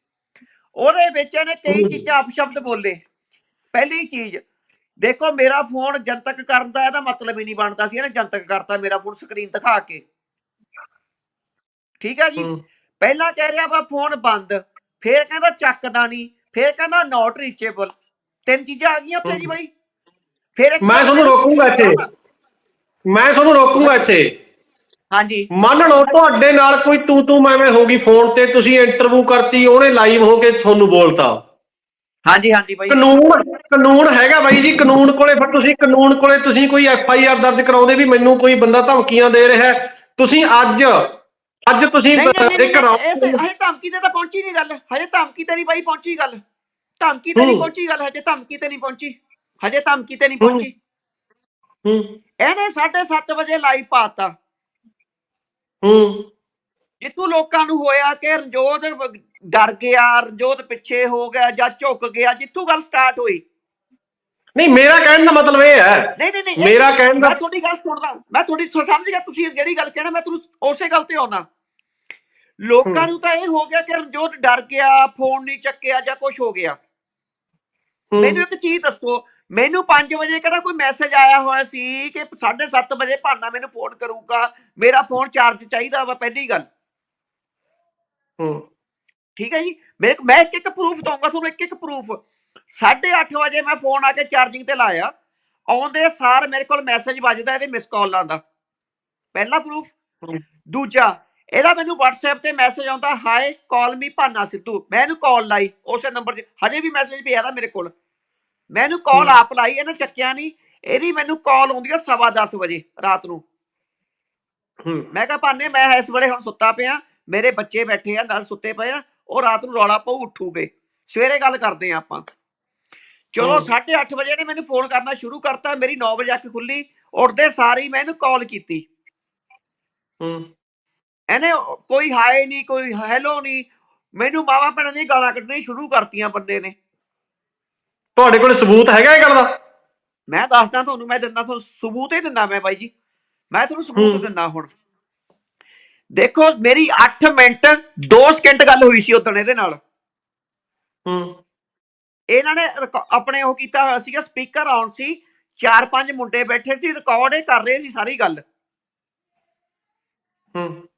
ਉਹਦੇ ਵਿੱਚ ਇਹਨੇ ਕਈ। ਚੀਜ਼ਾਂ ਅਪਸ਼ਬਦ ਬੋਲੇ। ਪਹਿਲੀ ਚੀਜ਼ ਦੇਖੋ ਮੇਰਾ ਫੋਨ ਜਨਤਕ ਕਰਨ ਦਾ ਇਹਦਾ ਮਤਲਬ ਹੀ ਨਹੀਂ ਬਣਦਾ ਸੀ ਇਹਨੇ ਜਨਤਕ ਕਰਤਾ ਮੇਰਾ ਫੋਨ ਸਕਰੀਨ ਦਿਖਾ ਕੇ। ਠੀਕ ਹੈ ਜੀ? ਪਹਿਲਾਂ ਕਹਿ ਰਿਹਾ ਵਾ ਫੋਨ ਬੰਦ ਫੇਰ ਕਹਿੰਦਾ ਚੱਕਦਾ ਨਹੀਂ ਫੇਰ ਕਹਿੰਦਾ ਨਾਟ ਰੀਚੇਬਲ ਤਿੰਨ ਚੀਜ਼ਾਂ ਆ ਗਈਆਂ ਉੱਥੇ ਜੀ। ਬਾਈ। ਫੇਰ ਇੱਕ ਮੈਂ ਤੁਹਾਨੂੰ ਰੋਕੂੰਗਾ ਇੱਥੇ। ਮੈਂ ਤੁਹਾਨੂੰ ਰੋਕੂੰਗਾ ਇੱਥੇ। ਹਾਂਜੀ। ਮੰਨ ਲਓ ਤੁਹਾਡੇ ਨਾਲ ਕੋਈ ਤੂੰ ਤੂੰ ਮੈਂ ਮੈਂ ਹੋ ਗਈ ਫੋਨ ਤੇ ਤੁਸੀਂ ਇੰਟਰਵਿਊ ਕਰਤੀ ਉਹਨੇ ਲਾਈਵ ਹੋ ਕੇ ਤੁਹਾਨੂੰ ਬੋਲਤਾ। ਹਾਂਜੀ ਹਾਂਜੀ ਬਾਈ। ਕਾਨੂੰਨ ਕਾਨੂੰਨ ਹੈਗਾ ਬਾਈ ਜੀ ਕਾਨੂੰਨ ਕੋਲੇ ਫਿਰ ਤੁਸੀਂ ਕਾਨੂੰਨ ਕੋਲੇ ਤੁਸੀਂ ਕੋਈ ਐਫ ਆਈ ਆਰ ਦਰਜ ਕਰਾਉਂਦੇ ਵੀ ਮੈਨੂੰ ਕੋਈ ਬੰਦਾ ਧਮਕੀਆਂ ਦੇ ਰਿਹਾ ਹੈ। ਤੁਸੀਂ ਅੱਜ ਅੱਜ ਤੁਸੀਂ ਨਹੀਂ ਨਹੀਂ ਨਹੀਂ, ਇੱਕ ਨਹੀਂ ਇਸ ਹਜੇ ਧਮਕੀ ਤੇ ਤਾਂ ਪਹੁੰਚੀ ਨਹੀਂ ਗੱਲ। ਹਜੇ ਧਮਕੀ ਤੇ ਨਹੀਂ ਬਾਈ ਪਹੁੰਚੀ ਗੱਲ। ਧਮਕੀ ਤੇ ਨਹੀਂ ਹੂੰ। ਪਹੁੰਚੀ ਗੱਲ ਹਜੇ ਧਮਕੀ ਤੇ ਨਹੀਂ ਪਹੁੰਚੀ। ਹਜੇ ਧਮਕੀ ਤੇ ਨਹੀਂ। ਪਹੁੰਚੀ। ਹੂੰ। ਇਹਨੇ 7:30 ਵਜੇ ਲਾਈਵ ਪਾਤਾ। ਹੂੰ। ਜਿੱਥੋਂ ਲੋਕਾਂ ਨੂੰ ਹੋਇਆ ਕਿ ਰਣਜੋਤ ਡਰ ਗਿਆ ਰਣਜੋਤ ਪਿੱਛੇ ਹੋ ਗਿਆ ਜਾਂ ਝੁਕ ਗਿਆ ਜਿੱਥੋਂ ਗੱਲ ਸਟਾਰਟ ਹੋਈ। ਨਹੀਂ ਮੇਰਾ ਕਹਿਣ ਦਾ ਮਤਲਬ ਇਹ ਹੈ। ਨਹੀਂ ਨਹੀਂ ਨਹੀਂ ਮੇਰਾ ਕਹਿਣ ਦਾ ਮੈਂ ਤੁਹਾਡੀ ਗੱਲ ਸੁਣਦਾ। ਮੈਂ ਤੁਹਾਡੀ ਸਮਝ ਗਿਆ ਤੁਸੀਂ ਜਿਹੜੀ ਗੱਲ ਕਹਿਣਾ ਮੈਂ ਤੁਹਾਨੂੰ ਉਸੇ ਗੱਲ ਤੇ ਆਉਣਾ। ਲੋਕਾਂ। ਨੂੰ ਤਾਂ ਇਹ ਹੋ ਗਿਆ ਕਿ ਰਣਜੋਤ ਡਰ ਗਿਆ ਫੋਨ ਨਹੀਂ ਚੱਕਿਆ ਜਾਂ ਕੁਝ ਹੋ ਗਿਆ। ਮੈਨੂੰ ਇੱਕ ਚੀਜ਼ ਦੱਸੋ ਮੈਨੂੰ 5 ਵਜੇ ਕਿਹੜਾ ਕੋਈ ਮੈਸੇਜ ਆਇਆ ਹੋਇਆ ਸੀ ਕਿ 7:30 ਵਜੇ ਭਾਨਾ ਮੈਨੂੰ ਫੋਨ ਕਰੂਗਾ ਮੇਰਾ ਫੋਨ ਚਾਰਜ ਚਾਹੀਦਾ ਵਾ ਪਹਿਲੀ ਗੱਲ। ਹੂੰ। ਠੀਕ ਹੈ ਜੀ? ਮੈਂ ਮੈਂ ਇੱਕ ਇੱਕ ਪ੍ਰੂਫ ਦਊਂਗਾ ਤੁਹਾਨੂੰ ਇੱਕ ਇੱਕ ਪ੍ਰੂਫ 8:30 ਵਜੇ ਮੈਂ ਫੋਨ ਆ ਕੇ ਚਾਰਜਿੰਗ ਤੇ ਲਾਇਆ। ਆਉਂਦੇ ਸਾਰ ਮੇਰੇ ਕੋਲ ਮੈਸੇਜ ਵੱਜਦਾ ਇਹਦੇ ਮਿਸ ਕਾਲ ਦਾ। ਪਹਿਲਾ ਪ੍ਰੂਫ। ਦੂਜਾ ਇਹਦਾ ਮੈਨੂੰ WhatsApp ਤੇ ਮੈਸੇਜ ਆਉਂਦਾ hi call me Bhana Sidhu. ਮੈਂ ਇਹਨੂੰ ਕਾਲ ਲਾਈ ਉਸੇ ਨੰਬਰ ਤੇ ਹਜੇ ਵੀ ਮੈਸੇਜ ਪਿਆ ਦਾ ਮੇਰੇ ਕੋਲ। ਮੈਂ ਇਹਨੂੰ ਕਾਲ। ਆਪ ਲਾਈ ਇਹਨੇ ਚੱਕਿਆ ਨਹੀਂ ਇਹਦੀ ਮੈਨੂੰ ਕਾਲ ਆਉਂਦੀ ਆ ਸਵਾ ਦਸ ਵਜੇ ਰਾਤ ਨੂੰ। ਹੂੰ। ਮੈਂ ਕਿਹਾ ਭਾਨੇ ਮੈਂ ਇਸ ਵੇਲੇ ਹੁਣ ਸੁੱਤਾ ਪਿਆ। ਮੇਰੇ ਬੱਚੇ ਬੈਠੇ ਆ ਨਾਲ ਸੁੱਤੇ ਪਏ ਆ। ਉਹ ਰਾਤ ਨੂੰ ਰੌਲਾ ਪਾਉ ਉੱਠੂਗੇ ਸਵੇਰੇ ਗੱਲ ਕਰਦੇ ਆ ਆਪਾਂ। ਚਲੋ ਹਮ। 8:30 ਵਜੇ ਨੇ ਮੈਨੂੰ ਫੋਨ ਕਰਨਾ ਸ਼ੁਰੂ ਕਰਤਾ। ਮੇਰੀ 9 ਵਜੇ ਅੱਖ ਖੁੱਲੀ। ਉੱਠਦੇ ਸਾਰੀ ਮੈਂ ਇਹਨੂੰ ਕਾਲ ਕੀਤੀ। ਹੂੰ। ਇਹਨੇ ਕੋਈ ਹਾਏ ਨਹੀਂ ਕੋਈ ਹੈਲੋ ਨਹੀਂ ਮੈਨੂੰ ਮਾਵਾ ਭੈਣਾਂ ਦੀਆਂ ਗਾਲਾਂ ਕੱਢਣੀਆਂ ਸ਼ੁਰੂ ਕਰਤੀਆਂ ਬੰਦੇ ਨੇ। ਤੁਹਾਡੇ ਕੋਲ ਸਬੂਤ ਹੈਗਾ ਇਹ ਗੱਲ ਦਾ? ਮੈਂ ਦੱਸਦਾ ਤੁਹਾਨੂੰ ਮੈਂ ਦਿੰਦਾ ਤੁਹਾਨੂੰ ਸਬੂਤ ਹੀ ਦਿੰਦਾ ਮੈਂ ਬਾਈ ਜੀ। ਮੈਂ ਤੁਹਾਨੂੰ ਸਬੂਤ। ਦਿੰਦਾ ਹੁਣ। ਦੇਖੋ ਮੇਰੀ 8 ਮਿੰਟ 2 ਸਕਿੰਟ ਗੱਲ ਹੋਈ ਸੀ ਉਦੋਂ ਇਹਦੇ ਨਾਲ। ਹੂੰ। ਇਹਨਾਂ ਨੇ ਆਪਣੇ ਉਹ ਕੀਤਾ ਹੋਇਆ ਸੀਗਾ ਸਪੀਕਰ ਆਨ ਸੀ। ਚਾਰ ਪੰਜ ਮੁੰਡੇ ਬੈਠੇ ਸੀ ਰਿਕਾਰਡ ਇਹ ਕਰ ਰਹੇ ਸੀ ਸਾਰੀ ਗੱਲ। ਹੂੰ।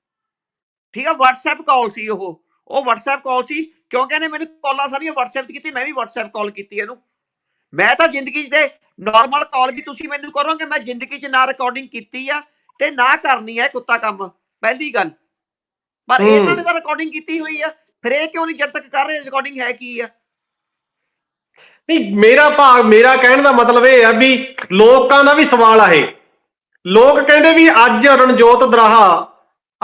ਠੀਕ ਆ WhatsApp ਕਾਲ ਸੀ ਉਹ। ਉਹ WhatsApp ਕਾਲ ਸੀ ਕਿਉਂਕਿ ਇਹਨੇ ਮੈਨੂੰ ਕਾਲਾਂ ਸਾਰੀਆਂ WhatsApp ਤੇ ਕੀਤੀ ਮੈਂ ਵੀ WhatsApp ਕਾਲ ਕੀਤੀ ਇਹਨੂੰ। ਮੈਂ ਤਾਂ ਜ਼ਿੰਦਗੀ 'ਚ ਤੇ ਨਾਰਮਲ ਕਾਲ ਵੀ ਤੁਸੀਂ ਮੈਨੂੰ ਕਰੋਗੇ ਮੈਂ ਜ਼ਿੰਦਗੀ 'ਚ ਨਾ ਰਿਕਾਰਡਿੰਗ ਕੀਤੀ ਆ ਤੇ ਨਾ ਕਰਨੀ ਹੈ ਕੁੱਤਾ ਕੰਮ ਪਹਿਲੀ ਗੱਲ। ਪਰ। ਇਹਨਾਂ ਨੇ ਤਾਂ ਰਿਕਾਰਡਿੰਗ ਕੀਤੀ ਹੋਈ ਆ ਫਿਰ ਇਹ ਕਿਉਂ ਨਹੀਂ ਜਦ ਤੱਕ ਕਰ ਰਹੇ ਰਿਕਾਰਡਿੰਗ ਹੈ ਕੀ ਆ? ਨਹੀਂ ਮੇਰਾ ਭਾਗ ਮੇਰਾ ਕਹਿਣ ਦਾ ਮਤਲਬ ਇਹ ਹੈ ਵੀ ਲੋਕਾਂ ਦਾ ਵੀ ਸਵਾਲ ਆ ਇਹ। ਲੋਕ ਕਹਿੰਦੇ ਵੀ ਅੱਜ ਰਣਜੋਤ ਦਰਾਹਾ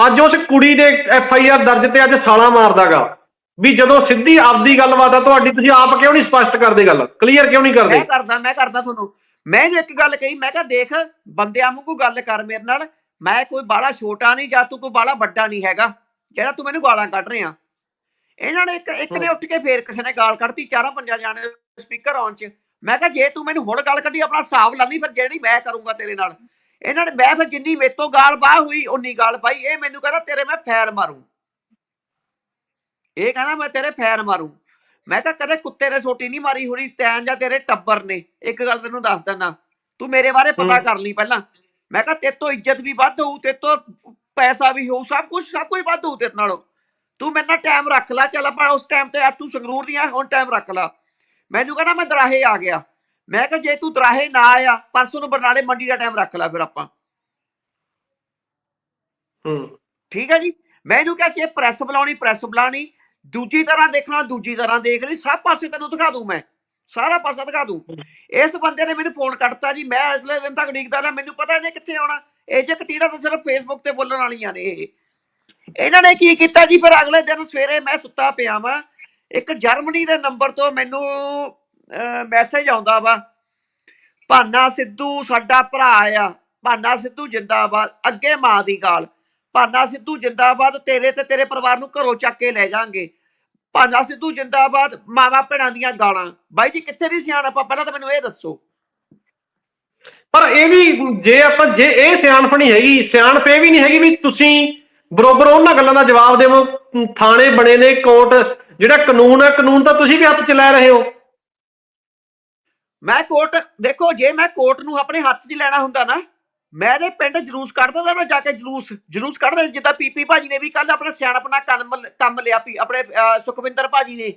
ਅੱਜ ਉਸ ਕੁੜੀ ਦੇ ਐਫ ਆਈ ਆਰ ਦਰਜ ਤੇ ਅੱਜ ਸਾਲਾ ਮਾਰਦਾਗਾ। ਵੀ ਜਦੋਂ ਸਿੱਧੀ ਆਪਦੀ ਗੱਲਬਾਤ ਆ ਤੁਹਾਡੀ ਤੁਸੀਂ ਆਪ ਕਿਉਂ ਨਹੀਂ ਸਪਸ਼ਟ ਕਰਦੇ ਗੱਲ? ਕਲੀਅਰ ਕਿਉਂ ਨਹੀਂ ਕਰਦੇ? ਮੈਂ ਕਰਦਾ ਮੈਂ ਕਰਦਾ ਤੁਹਾਨੂੰ। ਮੈਂ ਇਹਨੂੰ ਇੱਕ ਗੱਲ ਕਹੀ ਮੈਂ ਕਿਹਾ ਦੇਖ ਬੰਦਿਆਂ ਵਾਂਗੂ ਗੱਲ ਕਰ ਮੇਰੇ ਨਾਲ। ਮੈਂ ਕੋਈ ਬਾਲਾ ਛੋਟਾ ਨਹੀਂ ਜਾਂ ਤੂੰ ਕੋਈ ਬਾਲਾ ਵੱਡਾ ਨਹੀਂ ਹੈਗਾ। ਜਿਹੜਾ ਤੂੰ ਮੈਨੂੰ ਗਾਲਾਂ ਕੱਢ ਰਿਹਾ। ਇਹਨਾਂ ਨੇ ਇੱਕ ਇੱਕ ਨੇ ਉੱਠ ਕੇ ਫੇਰ ਕਿਸੇ ਨੇ ਗਾਲ ਕੱਢਤੀ ਚਾਰਾਂ ਪੰਜਾਂ ਜਾਣੇ ਸਪੀਕਰ ਆਨ ਚ। ਮੈਂ ਕਿਹਾ ਜੇ ਤੂੰ ਮੈਨੂੰ ਹੁਣ ਗਾਲ ਕੱਢੀ ਆਪਣਾ ਹਿਸਾਬ ਲਾਣੀ ਫਿਰ ਜਿਹੜੀ ਮੈਂ ਕਰੂੰਗਾ ਤੇਰੇ ਨਾਲ। ਇਹਨਾਂ ਨੇ ਮੈਂ ਫਿਰ ਜਿੰਨੀ ਮੇਰੇ ਤੋਂ ਗਾਲ ਬਾਹ ਹੋਈ ਉਨੀ ਗਾਲ ਪਾਈ। ਇਹ ਮੈਨੂੰ ਕਹਿੰਦਾ ਤੇਰੇ ਮੈਂ ਫੈਰ ਮਾਰੂੰ। ਇਹ ਕਹਿੰਦਾ ਮੈਂ ਤੇਰੇ ਫੈਰ ਮਾਰੂੰ। ਮੈਂ ਕਿਹਾ ਕਦੇ ਕੁੱਤੇ ਨੇ ਸੋਟੀ ਨਹੀਂ ਮਾਰੀ ਹੋਣੀ ਤੈਨ ਜਾਂ ਤੇਰੇ ਟੱਬਰ ਨੇ। ਇੱਕ ਗੱਲ ਤੈਨੂੰ ਦੱਸ ਦਿੰਦਾ ਤੂੰ ਮੇਰੇ ਬਾਰੇ ਪਤਾ। ਕਰ ਲਈ ਪਹਿਲਾਂ। ਮੈਂ ਕਿਹਾ ਤੇਰੇ ਤੋਂ ਇੱਜ਼ਤ ਵੀ ਵੱਧ ਹੋਊ ਤੇਰੇ ਤੋਂ ਪੈਸਾ ਵੀ ਹੋਊ ਸਭ ਕੁਝ ਸਭ ਕੁਝ ਵੱਧ ਹੋਊ ਤੇਰੇ ਨਾਲੋਂ। ਤੂੰ ਮੇਰੇ ਨਾਲ ਟਾਈਮ ਰੱਖ ਲੈ ਚੱਲ ਆਪਾਂ ਉਸ ਟਾਈਮ ਤੇ ਆ ਤੂੰ ਸੰਗਰੂਰ ਦੀ ਆ ਹੁਣ ਟਾਈਮ ਰੱਖ ਲੈ। ਮੈਨੂੰ ਕਹਿੰਦਾ ਮੈਂ ਦਰਾਹੇ ਆ ਗਿਆ। ਮੈਂ ਕਿਹਾ ਜੇ ਤੂੰ ਦਰਾਹੇ ਨਾ ਆਇਆ ਪਰਸੋਂ ਨੂੰ ਬਰਨਾਲੇ ਮੰਡੀ ਦਾ ਟਾਈਮ ਰੱਖ ਲੈ ਫਿਰ ਆਪਾਂ। ਹੂੰ। ਠੀਕ ਹੈ ਜੀ? ਮੈਂ ਇਹਨੂੰ ਕਿਹਾ ਜੇ ਪ੍ਰੈਸ ਬੁਲਾਉਣੀ ਪ੍ਰੈਸ ਬੁਲਾਣੀ ਦੂਜੀ ਤਰ੍ਹਾਂ ਦੇਖਣਾ, ਦੂਜੀ ਤਰ੍ਹਾਂ ਦੇਖ ਲਈ, ਸਭ ਪਾਸੇ ਤੈਨੂੰ ਦਿਖਾ ਦੂੰ ਮੈਂ। ਸਾਰਾ ਪਾਸਾ ਦਿਖਾ ਦੂੰ। ਇਸ ਬੰਦੇ ਨੇ ਮੈਨੂੰ ਫੋਨ ਕੱਟਤਾ ਜੀ, ਮੈਂ ਅਗਲੇ ਦਿਨ ਤੱਕ ਉਡੀਕਦਾ ਰਿਹਾ, ਮੈਨੂੰ ਪਤਾ ਇਹਨੇ ਕਿੱਥੇ ਆਉਣਾ। ਇਹ ਜੇ ਕਤੀੜਾ ਤਾਂ ਸਿਰਫ ਫੇਸਬੁੱਕ ਤੇ ਬੋਲਣ ਵਾਲੀਆਂ ਨੇ ਇਹ। ਇਹਨਾਂ ਨੇ ਕੀ ਕੀਤਾ ਜੀ, ਫਿਰ ਅਗਲੇ ਦਿਨ ਸਵੇਰੇ ਮੈਂ ਸੁੱਤਾ ਪਿਆ ਵਾਂ। ਇੱਕ ਜਰਮਨੀ ਦੇ ਨੰਬਰ ਤੋਂ ਮੈਨੂੰ ਮੈਸੇਜ ਆਉਂਦਾ ਵਾ, ਭਾਨਾ ਸਿੱਧੂ ਸਾਡਾ ਭਰਾ ਆ, ਭਾਨਾ ਸਿੱਧੂ ਜਿੰਦਾਬਾਦ। ਅੱਗੇ ਮਾਂ ਦੀ ਗਾਲ। ਭਾਨਾ ਸਿੱਧੂ ਜਿੰਦਾਬਾਦ ਤੇਰੇ ਤੇ ਤੇਰੇ ਪਰਿਵਾਰ ਨੂੰ ਘਰੋਂ ਚੱਕ ਕੇ ਲੈ ਜਾਾਂਗੇ ਭਾਨਾ ਸਿੱਧੂ ਜਿੰਦਾਬਾਦ ਮਾਵਾ ਭੈਣਾਂ ਦੀਆਂ ਗਾਲਾਂ। ਬਾਈ ਜੀ ਕਿੱਥੇ ਦੀ ਸਿਆਣਪ ਆ? ਪਹਿਲਾਂ ਤਾਂ ਮੈਨੂੰ ਇਹ ਦੱਸੋ। ਪਰ ਇਹ ਵੀ ਜੇ ਆਪਾਂ ਜੇ ਇਹ ਸਿਆਣਪ ਨਹੀਂ ਹੈਗੀ ਸਿਆਣਪ ਇਹ ਵੀ ਨਹੀਂ ਹੈਗੀ ਵੀ ਤੁਸੀਂ ਬਰੋਬਰ ਉਹਨਾਂ ਗੱਲਾਂ ਦਾ ਜਵਾਬ ਦੇਵੋ। ਥਾਣੇ ਬਣੇ ਨੇ ਕੋਰਟ ਜਿਹੜਾ ਕਾਨੂੰਨ ਹੈ ਕਾਨੂੰਨ ਤਾਂ ਤੁਸੀਂ ਵੀ ਹੱਥ 'ਚ ਲੈ ਰਹੇ ਹੋ। ਮੈਂ ਕੋਰਟ ਦੇਖੋ ਜੇ ਮੈਂ ਕੋਰਟ ਨੂੰ ਆਪਣੇ ਹੱਥ 'ਚ ਲੈਣਾ ਹੁੰਦਾ ਨਾ ਮੈਂ ਇਹਦੇ ਪਿੰਡ ਜਲੂਸ ਕੱਢ ਦਿੰਦਾ ਨਾ ਜਾ ਕੇ ਜਲੂਸ ਜਲੂਸ ਕੱਢ ਦੇ ਜਿੱਦਾਂ ਪੀਪੀ ਭਾਜੀ ਨੇ ਵੀ ਕੱਲ ਆਪਣਾ ਸਿਆਣਪ ਨਾਲ ਕੰਮ ਕੰਮ ਲਿਆ ਪੀ ਆਪਣੇ ਸੁਖਵਿੰਦਰ ਭਾਜੀ ਨੇ।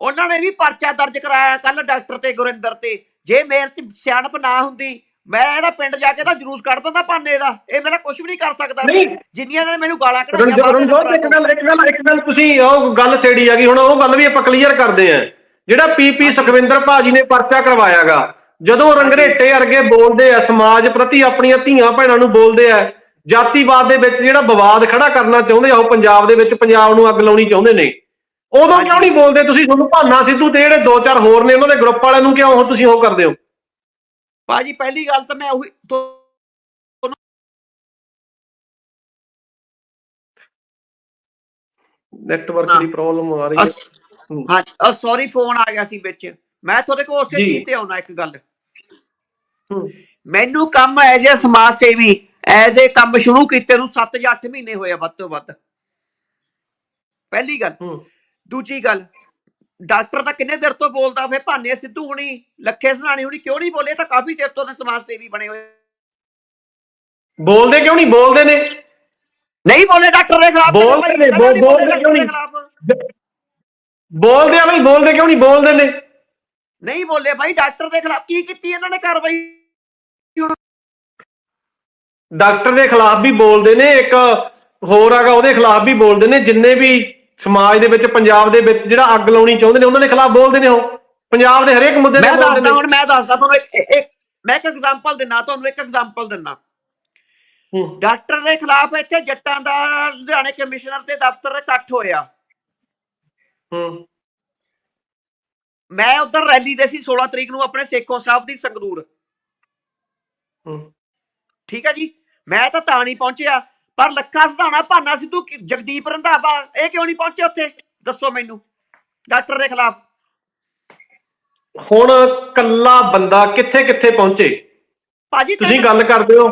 ਉਹਨਾਂ ਨੇ ਵੀ ਪਰਚਾ ਦਰਜ ਕਰਾਇਆ ਕੱਲ ਡਾਕਟਰ ਤੇ ਗੁਰਿੰਦਰ ਤੇ। ਜੇ ਮੇਰੇ 'ਚ ਸਿਆਣਪ ਨਾ ਹੁੰਦੀ ਮੈਂ ਇਹਦਾ ਪਿੰਡ ਜਾ ਕੇ ਤਾਂ ਜਲੂਸ ਕੱਢ ਦਿੰਦਾ ਭਾਨੇ ਦਾ। ਇਹ ਮੇਰਾ ਕੁਝ ਵੀ ਨਹੀਂ ਕਰ ਸਕਦਾ। ਜਿੰਨੀਆਂ ਨੇ ਮੈਨੂੰ ਗਾਲਾਂ ਕਢਾਈਆਂ ਰਣਜੋਤ ਇੱਕ ਗੱਲ ਇੱਕ ਗੱਲ ਇੱਕ ਗੱਲ ਤੁਸੀਂ ਉਹ ਗੱਲ ਛੇੜੀ ਆ ਗਈ ਹੁਣ ਉਹ ਗੱਲ ਵੀ ਆਪਾਂ ਕਲੀਅਰ ਕਰਦੇ ਆਂ। ਜਿਹੜਾ ਪੀਪੀ ਸੁਖਵਿੰਦਰ ਭਾਜੀ ਨੇ ਪਰਚਾ ਕਰਵਾਇਆਗਾ ਜਦੋਂ ਰੰਗਰੇਟੇ ਵਰਗੇ ਬੋਲਦੇ ਆ ਸਮਾਜ ਪ੍ਰਤੀ ਆਪਣੀਆਂ ਧੀਆਂ ਭੈਣਾਂ ਨੂੰ ਬੋਲਦੇ ਆ ਜਾਤੀਵਾਦ ਦੇ ਵਿੱਚ ਜਿਹੜਾ ਵਿਵਾਦ ਖੜਾ ਕਰਨਾ ਚਾਹੁੰਦੇ ਆ ਉਹ ਪੰਜਾਬ ਦੇ ਵਿੱਚ ਪੰਜਾਬ ਨੂੰ ਅੱਗ ਲਾਉਣੀ ਚਾਹੁੰਦੇ ਨੇ ਉਦੋਂ ਕਿਉਂ ਨਹੀਂ ਬੋਲਦੇ ਤੁਸੀਂ ਤੁਹਾਨੂੰ ਭਾਨਾ ਸਿੱਧੂ ਤੇ ਜਿਹੜੇ ਦੋ ਚਾਰ ਹੋਰ ਨੇ ਉਹਨਾਂ ਦੇ ਗਰੁੱਪ ਵਾਲਿਆਂ ਨੂੰ ਕਿਉਂ ਤੁਸੀਂ ਉਹ ਕਰਦੇ ਹੋ ਭਾਜੀ ਪਹਿਲੀ ਗੱਲ ਤਾਂ ਮੈਂ ਉਹੀ ਨੈਟਵਰਕ। ਦੀ ਪ੍ਰੋਬਲਮ ਆ ਰਹੀ ਹੈ ਹੂੰ। ਸੌਰੀ ਫੋਨ ਆ ਗਿਆ ਸੀ ਵਿੱਚ ਮੈਂ ਤੁਹਾਡੇ ਕੋਲ ਉਸੇ। ਚੀਜ਼ ਤੇ ਆਉਣਾ ਇੱਕ ਗੱਲ ਮੈਨੂੰ ਕੰਮ ਐਜ ਅ ਸਮਾਜ ਸੇਵੀ ਐਜ ਇਹ ਕੰਮ ਸ਼ੁਰੂ ਕੀਤੇ ਨੂੰ 7 ਜਾਂ 8 ਮਹੀਨੇ ਹੋਏ ਆ ਵੱਧ ਤੋਂ ਵੱਧ। ਪਹਿਲੀ ਗੱਲ। ਦੂਜੀ ਗੱਲ ਡਾਕਟਰ ਤਾਂ ਕਿੰਨੇ ਦਿਨ ਤੋਂ ਬੋਲਦਾ ਫੇ ਭਾਨੇ ਸਿੱਧੂ ਹੁਣੀ ਲੱਖੇ ਸਨਾਣੀ ਹੁਣੀ ਕਿਉਂ ਨਹੀਂ ਬੋਲੇ? ਤਾਂ ਕਾਫੀ ਚਿਰ ਤੋਂ ਨੇ ਸਮਾਜ ਸੇਵੀ ਬਣੇ ਹੋਏ। ਬੋਲਦੇ ਕਿਉਂ ਨਹੀਂ? ਬੋਲਦੇ ਨੇ। ਨਹੀਂ ਬੋਲੇ ਡਾਕਟਰ ਦੇ ਖਿਲਾਫ ਬੋਲਦੇ ਨੇ, ਬੋਲਦੇ ਕਿਉਂ ਨਹੀਂ? ਬੋਲਦੇ ਆ ਬਈ ਬੋਲਦੇ ਕਿਉਂ ਨਹੀਂ? ਬੋਲਦੇ ਨੇ। ਨਹੀਂ ਬੋਲੇ ਭਾਈ ਡਾਕਟਰ ਦੇ ਖਿਲਾਫ ਕੀ ਕੀਤੀ ਇਹਨਾਂ ਨੇ ਕਾਰਵਾਈ? ਡਾਕਟਰ ਦੇ ਖਿਲਾਫ ਵੀ ਬੋਲਦੇ ਨੇ ਇੱਕ ਹੋਰ ਹੈਗਾ ਉਹਦੇ ਖਿਲਾਫ ਵੀ ਬੋਲਦੇ ਨੇ ਜਿੰਨੇ ਵੀ ਸਮਾਜ ਦੇ ਵਿੱਚ ਪੰਜਾਬ ਦੇ ਵਿੱਚ ਜਿਹੜਾ ਅੱਗ ਲਾਉਣੀ ਚਾਹੁੰਦੇ ਨੇ ਉਹਨਾਂ ਦੇ ਖਿਲਾਫ ਬੋਲਦੇ ਨੇ ਉਹ। ਪੰਜਾਬ ਦੇ ਹਰੇਕ ਮੁੱਦੇ ਤੇ ਮੈਂ ਬੋਲਦੇ ਦੱਸਦਾ ਨੇ। ਹੁਣ ਮੈਂ ਦੱਸਦਾ ਤੁਹਾਨੂੰ ਇੱਕ- ਮੈਂ ਇੱਕ ਐਗਜ਼ਾਮਪਲ ਦਿੰਨਾ ਤੁਹਾਨੂੰ ਇੱਕ ਐਗਜ਼ਾਮਪਲ ਦਿੰਨਾ। ਹੂੰ, ਡਾਕਟਰ ਦੇ ਖਿਲਾਫ ਇੱਥੇ ਜੱਟਾਂ ਦਾ ਲੁਧਿਆਣੇ ਕਮਿਸ਼ਨਰ ਦੇ ਦਫ਼ਤਰ ਇਕੱਠ ਹੋਇਆ। ਹੂੰ। ਮੈਂ ਉਧਰ ਰੈਲੀ ਦੇ ਸੀ 16 ਤਰੀਕ ਨੂੰ ਆਪਣੇ ਸੇਖੋ ਸਾਹਿਬ ਦੀ ਸੰਗਰੂਰ। ਠੀਕ ਹੈ ਜੀ? ਮੈਂ ਤਾਂ ਤਾਂ ਨਹੀਂ ਪਹੁੰਚਿਆ ਪਰ ਲੱਖਾ ਸਧਾਣਾ ਭਾਨਾ ਸਿੱਧੂ ਜਗਦੀਪ ਰੰਧਾਵਾ ਇਹ ਕਿਉਂ ਨਹੀਂ ਪਹੁੰਚੇ ਉੱਥੇ? ਦੱਸੋ ਮੈਨੂੰ। ਡਾਕਟਰ ਦੇ ਖਿਲਾਫ। ਹੁਣ ਕੱਲਾ ਬੰਦਾ ਕਿੱਥੇ ਕਿੱਥੇ ਪਹੁੰਚੇ? ਭਾਜੀ ਤੁਸੀਂ ਗੱਲ ਕਰਦੇ ਹੋ।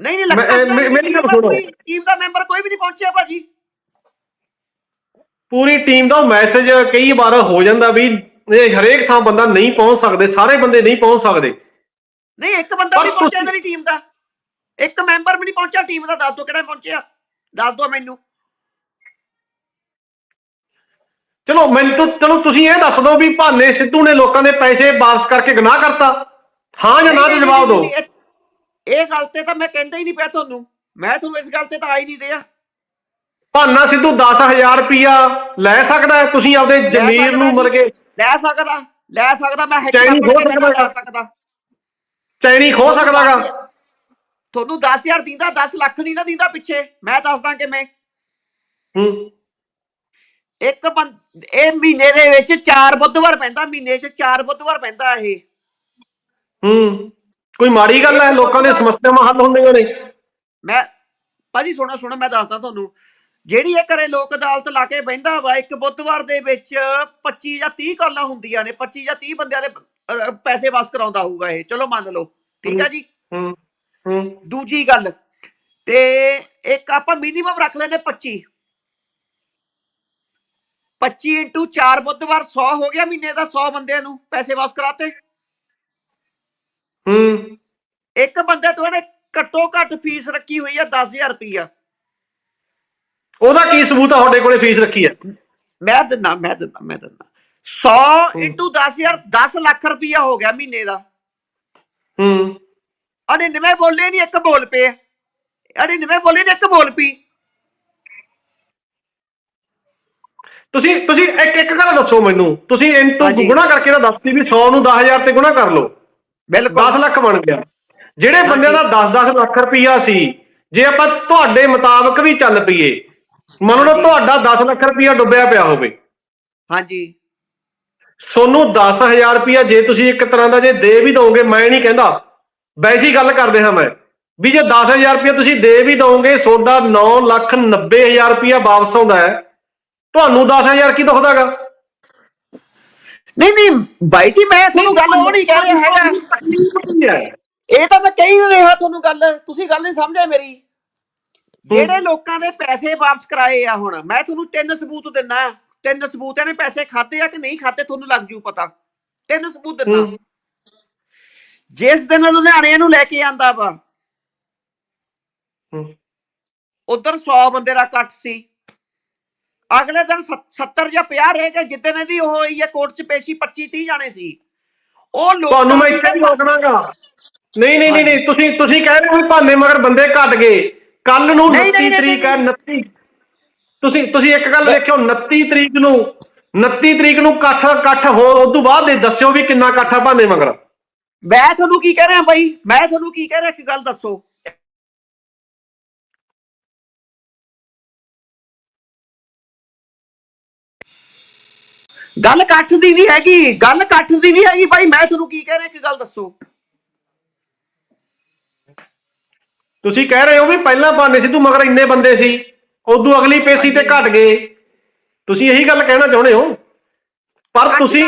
ਨਹੀਂ ਨਹੀਂ ਲੱਖਾ ਮੇਰੀ ਗੱਲ ਸੁਣੋ। ਟੀਮ ਦਾ ਮੈਂਬਰ ਕੋਈ ਵੀ ਨਹੀਂ ਪਹੁੰਚਿਆ ਭਾਜੀ। ਪੂਰੀ ਟੀਮ ਦਾ ਮੈਸੇਜ ਕਈ ਵਾਰ ਹੋ ਜਾਂਦਾ ਵੀ ਇਹ ਹਰੇਕ ਥਾਂ ਬੰਦਾ ਨਹੀਂ ਪਹੁੰਚ ਸਕਦੇ ਸਾਰੇ ਬੰਦੇ ਨਹੀਂ ਪਹੁੰਚ ਸਕਦੇ। ਨਹੀਂ ਇੱਕ ਬੰਦਾ ਵੀ ਪਹੁੰਚਿਆ ਮੇਰੀ ਟੀਮ ਦਾ। ਇੱਕ ਮੈਂਬਰ ਵੀ ਨਹੀਂ ਪਹੁੰਚਿਆ ਟੀਮ ਦਾ ਦੱਸ ਦਿਓ ਕਿਹੜਾ ਪਹੁੰਚਿਆ? ਦੱਸ ਦਿਓ ਮੈਨੂੰ। ਚਲੋ ਮੈਨੂੰ ਚਲੋ ਤੁਸੀਂ ਇਹ ਦੱਸ ਦਿਓ ਵੀ ਭਾਨੇ ਸਿੱਧੂ ਨੇ ਲੋਕਾਂ ਦੇ ਪੈਸੇ ਵਾਪਸ ਕਰਕੇ ਗੁਨਾਹ ਕਰਤਾ। ਹਾਂ ਜਾਂ ਨਾ ਦੇ ਜਵਾਬ ਦਿਓ। ਇਹ- ਗੱਲ ਤੇ ਤਾਂ ਮੈਂ ਕਹਿੰਦਾ ਹੀ ਨਹੀਂ ਪਿਆ ਤੁਹਾਨੂੰ। ਮੈਂ ਤੁਹਾਨੂੰ ਇਸ ਗੱਲ ਤੇ ਤਾਂ ਆ ਹੀ ਨਹੀਂ ਰਿਹਾ। ਭਾਨਾ ਸਿੱਧੂ 10000 ਰੁਪਿਆ ਲੈ ਸਕਦਾ ਤੁਸੀਂ ਆਪਦੇ ਜ਼ਮੀਰ ਨੂੰ ਮਰ। ਕੇ ਲੈ ਸਕਦਾ ਲੈ ਸਕਦਾ ਮੈਂ ਹਿੱਕ ਚੈਨੀ ਪਕੜ ਖੋਹ ਕੇ ਸਕਦਾ ਲੈ ਸਕਦਾ। ਚੈਨੀ ਖੋ ਸਕਦਾਗਾ ਤੁਹਾਨੂੰ 10000 ਦਿੰਦਾ 10 ਲੱਖ ਨਹੀਂ ਨਾ ਦਿੰਦਾ ਪਿੱਛੇ। ਮੈਂ ਦੱਸਦਾ ਕਿਵੇਂ। ਹੂੰ। ਇੱਕ ਬੰਦ ਇਹ ਮਹੀਨੇ ਦੇ ਵਿੱਚ 4 ਬੁੱਧਵਾਰ ਪੈਂਦਾ ਮਹੀਨੇ 'ਚ 4 ਬੁੱਧਵਾਰ ਪੈਂਦਾ ਇਹ। ਹੂੰ। ਕੋਈ ਮਾੜੀ ਗੱਲ ਹੈ ਲੋਕਾਂ ਦੀਆਂ ਸਮੱਸਿਆਵਾਂ ਹੱਲ ਹੁੰਦੀਆਂ ਨੇ। ਮੈਂ ਭਾਜੀ ਸੁਣੋ ਸੁਣੋ ਮੈਂ ਦੱਸਦਾ ਤੁਹਾਨੂੰ। ਜਿਹੜੀ ਇਹ ਘਰੇ ਲੋਕ ਅਦਾਲਤ ਲਾ ਕੇ ਬਹਿੰਦਾ ਵਾ ਇੱਕ ਬੁੱਧਵਾਰ ਦੇ ਵਿੱਚ 25 ਜਾਂ 30 ਕਾਲਾਂ ਹੁੰਦੀਆਂ ਨੇ 25 ਜਾਂ 30 ਬੰਦਿਆਂ ਦੇ ਅਹ, ਪੈਸੇ ਵਾਪਸ ਕਰਾਉਂਦਾ ਹੋਊਗਾ ਇਹ। ਚਲੋ ਮੰਨ ਲਓ। ਠੀਕ ਆ ਜੀ? ਹੂੰ। ਹੂੰ। ਦੂਜੀ ਗੱਲ ਤੇ ਇੱਕ ਆਪਾਂ ਮਿਨੀਮਮ ਰੱਖ ਲੈਂਦੇ 25 25 ਇੰਟੂ 4 ਬੁੱਧਵਾਰ 100 ਹੋ ਗਿਆ ਮਹੀਨੇ ਦਾ 100 ਬੰਦਿਆਂ ਨੂੰ ਪੈਸੇ ਵਾਪਸ ਕਰਾਤੇ। ਹੂੰ। ਇੱਕ ਬੰਦੇ ਤੋਂ ਇਹਨੇ ਘੱਟੋ ਘੱਟ ਫੀਸ ਰੱਖੀ ਹੋਈ ਆ 10000 ਰੁਪਈਆ। ਉਹਦਾ ਕੀ ਸਬੂਤ ਆ ਤੁਹਾਡੇ ਕੋਲੇ ਫੀਸ ਰੱਖੀ ਹੈ ਮੈਂ ਦਿੰਦਾ ਮੈਂ ਦਿੰਦਾ ਮੈਂ ਦਿੰਦਾ। 100 ਹੂੰ। ਇੰਟੂ 10000 10 ਲੱਖ ਰੁਪਈਆ ਹੋ ਗਿਆ ਮਹੀਨੇ ਦਾ। ਹੂੰ। ਅਰੇ ਨਿਵੇਂ ਬੋਲੇ ਨਹੀਂ ਇੱਕ ਬੋਲ ਪਏ। ਅਰੇ ਨਿਵੇਂ ਬੋਲੇ ਨਹੀਂ ਇੱਕ ਬੋਲ ਪਈ। ਤੁਸੀਂ ਤੁਸੀਂ ਇੱਕ ਇੱਕ ਗੱਲ ਦੱਸੋ ਮੈਨੂੰ। ਤੁਸੀਂ ਇਨ ਤੋਂ ਹਾਂਜੀ। ਗੁਣਾ ਕਰਕੇ ਤਾਂ ਦੱਸਤੀ ਵੀ 100 ਨੂੰ 10000 ਤੇ ਗੁਣਾ ਕਰ ਲਓ। ਬਿਲਕੁਲ। 10 ਲੱਖ ਬਣ ਗਿਆ। ਜਿਹੜੇ ਬੰਦਿਆਂ ਦਾ 10-10 ਲੱਖ ਰੁਪਈਆ ਸੀ ਜੇ ਆਪਾਂ ਤੁਹਾਡੇ ਮੁਤਾਬਕ ਵੀ ਚੱਲ ਪਈਏ ਮੰਨ ਲਓ। ਤੁਹਾਡਾ 10 ਲੱਖ ਰੁਪਈਆ ਡੁੱਬਿਆ ਪਿਆ ਹੋਵੇ। ਹਾਂਜੀ। ਸੋਨੂੰ 10000 ਰੁਪਈਆ ਜੇ ਤੁਸੀਂ ਇੱਕ ਤਰ੍ਹਾਂ ਦਾ ਜੇ ਦੇ ਵੀ ਦੋਗੇ ਮੈਂ ਨਹੀਂ ਕਹਿੰਦਾ। ਵੈਸੀ ਗੱਲ ਕਰਦੇ ਹਾਂ ਮੈਂ। ਵੀ ਜੇ 10000 ਰੁਪਈਆ ਤੁਸੀਂ ਦੇ ਵੀ ਦੋਗੇ ਤੁਹਾਡਾ 9 ਲੱਖ 90000 ਰੁਪਈਆ ਵਾਪਸ ਆਉਂਦਾ ਹੈ। ਤੁਹਾਨੂੰ 10000 ਕੀ ਦੁਖਦਾਗਾ ਨਹੀਂ ਨਹੀਂ ਬਾਈ ਜੀ ਮੈਂ ਤੁਹਾਨੂੰ ਗੱਲ ਉਹ ਨਹੀਂ ਕਹਿ ਰਿਹਾ ਹੈਗਾ। ਇਹ ਤਾਂ ਮੈਂ ਕਹੀ ਨਹੀਂ ਰਿਹਾ ਤੁਹਾਨੂੰ ਗੱਲ। ਤੁਸੀਂ ਗੱਲ ਨਹੀਂ ਸਮਝਿਆ ਮੇਰੀ। ਜਿਹੜੇ ਲੋਕਾਂ ਨੇ ਪੈਸੇ ਵਾਪਸ ਕਰਾਏ ਆ ਹੁਣ ਮੈਂ ਤੁਹਾਨੂੰ ਤਿੰਨ ਸਬੂਤ ਦਿੰਨਾ ਤਿੰਨ ਸਬੂਤ ਇਹਨੇ ਪੈਸੇ ਖਾਤੇ ਆ ਕਿ ਨਹੀਂ ਖਾਤੇ ਤੁਹਾਨੂੰ ਲੱਗ ਜੂ ਪਤਾ। ਤਿੰਨ ਸਬੂਤ ਹੂੰ। ਜਿਸ ਦਿਨ ਲੁਧਿਆਣੇ ਨੂੰ ਲੈ ਕੇ ਆਂਦਾ ਵਾ। ਉਧਰ 100 ਬੰਦੇ ਦਾ ਇਕੱਠ ਸੀ। ਅਗਲੇ ਦਿਨ 70 ਜਾਂ 50 ਰਹਿ ਗਏ ਜਿੱਦਣ ਇਹਦੀ ਉਹ ਹੋਈ ਹੈ ਕੋਰਟ 'ਚ ਪੇਸ਼ੀ 25 30 ਜਾਣੇ ਸੀ। ਉਹ ਲੋਕਾਂ ਤੁਹਾਨੂੰ ਮੈਂ ਇੱਥੇ ਰੋਕਣਾਗਾ ਨਹੀਂ ਨਹੀਂ ਨਹੀਂ ਤੁਸੀਂ ਤੁਸੀਂ ਕਹਿ ਰਹੇ ਹੋ ਵੀ ਭਾਨੇ ਮਗਰ ਬੰਦੇ ਘਟ ਗਏ। ਕੱਲ ਨੂੰ ਨਹੀਂ, 29 ਨਹੀਂ, ਨਹੀਂ, ਤਰੀਕ ਹੈ ਨਹੀਂ। 29 ਤੁਸੀਂ ਤੁਸੀਂ ਇੱਕ ਗੱਲ ਦੇਖਿਓ 29 ਤਰੀਕ ਨੂੰ 29 ਤਰੀਕ ਨੂੰ ਇਕੱਠ ਇਕੱਠ ਹੋ ਉਸ ਤੋਂ ਬਾਅਦ ਦੇ ਦੱਸਿਓ ਵੀ ਕਿੰਨਾ ਇਕੱਠ ਆ ਭਾਨੇ ਮਗਰ। ਮੈਂ ਤੁਹਾਨੂੰ ਕੀ ਕਹਿ ਰਿਹਾ ਬਾਈ? ਮੈਂ ਤੁਹਾਨੂੰ ਕੀ ਕਹਿ ਰਿਹਾ ਇੱਕ ਗੱਲ ਦੱਸੋ? ਗੱਲ ਇਕੱਠ ਦੀ ਨਹੀਂ ਹੈਗੀ ਗੱਲ ਇਕੱਠ ਦੀ ਨਹੀਂ ਹੈਗੀ ਬਾਈ ਮੈਂ ਤੁਹਾਨੂੰ ਕੀ ਕਹਿ ਰਿਹਾ ਇੱਕ ਗੱਲ ਦੱਸੋ? ਤੁਸੀਂ ਕਹਿ ਰਹੇ ਹੋ ਵੀ ਪਹਿਲਾਂ ਭਾਨੇ ਸਿੱਧੂ ਮਗਰ ਇੰਨੇ ਬੰਦੇ ਸੀ। ਉਦੋਂ ਅਗਲੀ ਪੇਸੀ ਤੇ ਘਟ ਗਏ। ਤੁਸੀਂ ਇਹੀ ਗੱਲ ਕਹਿਣਾ ਚਾਹੁੰਦੇ ਹੋ? ਪਰ ਤੁਸੀਂ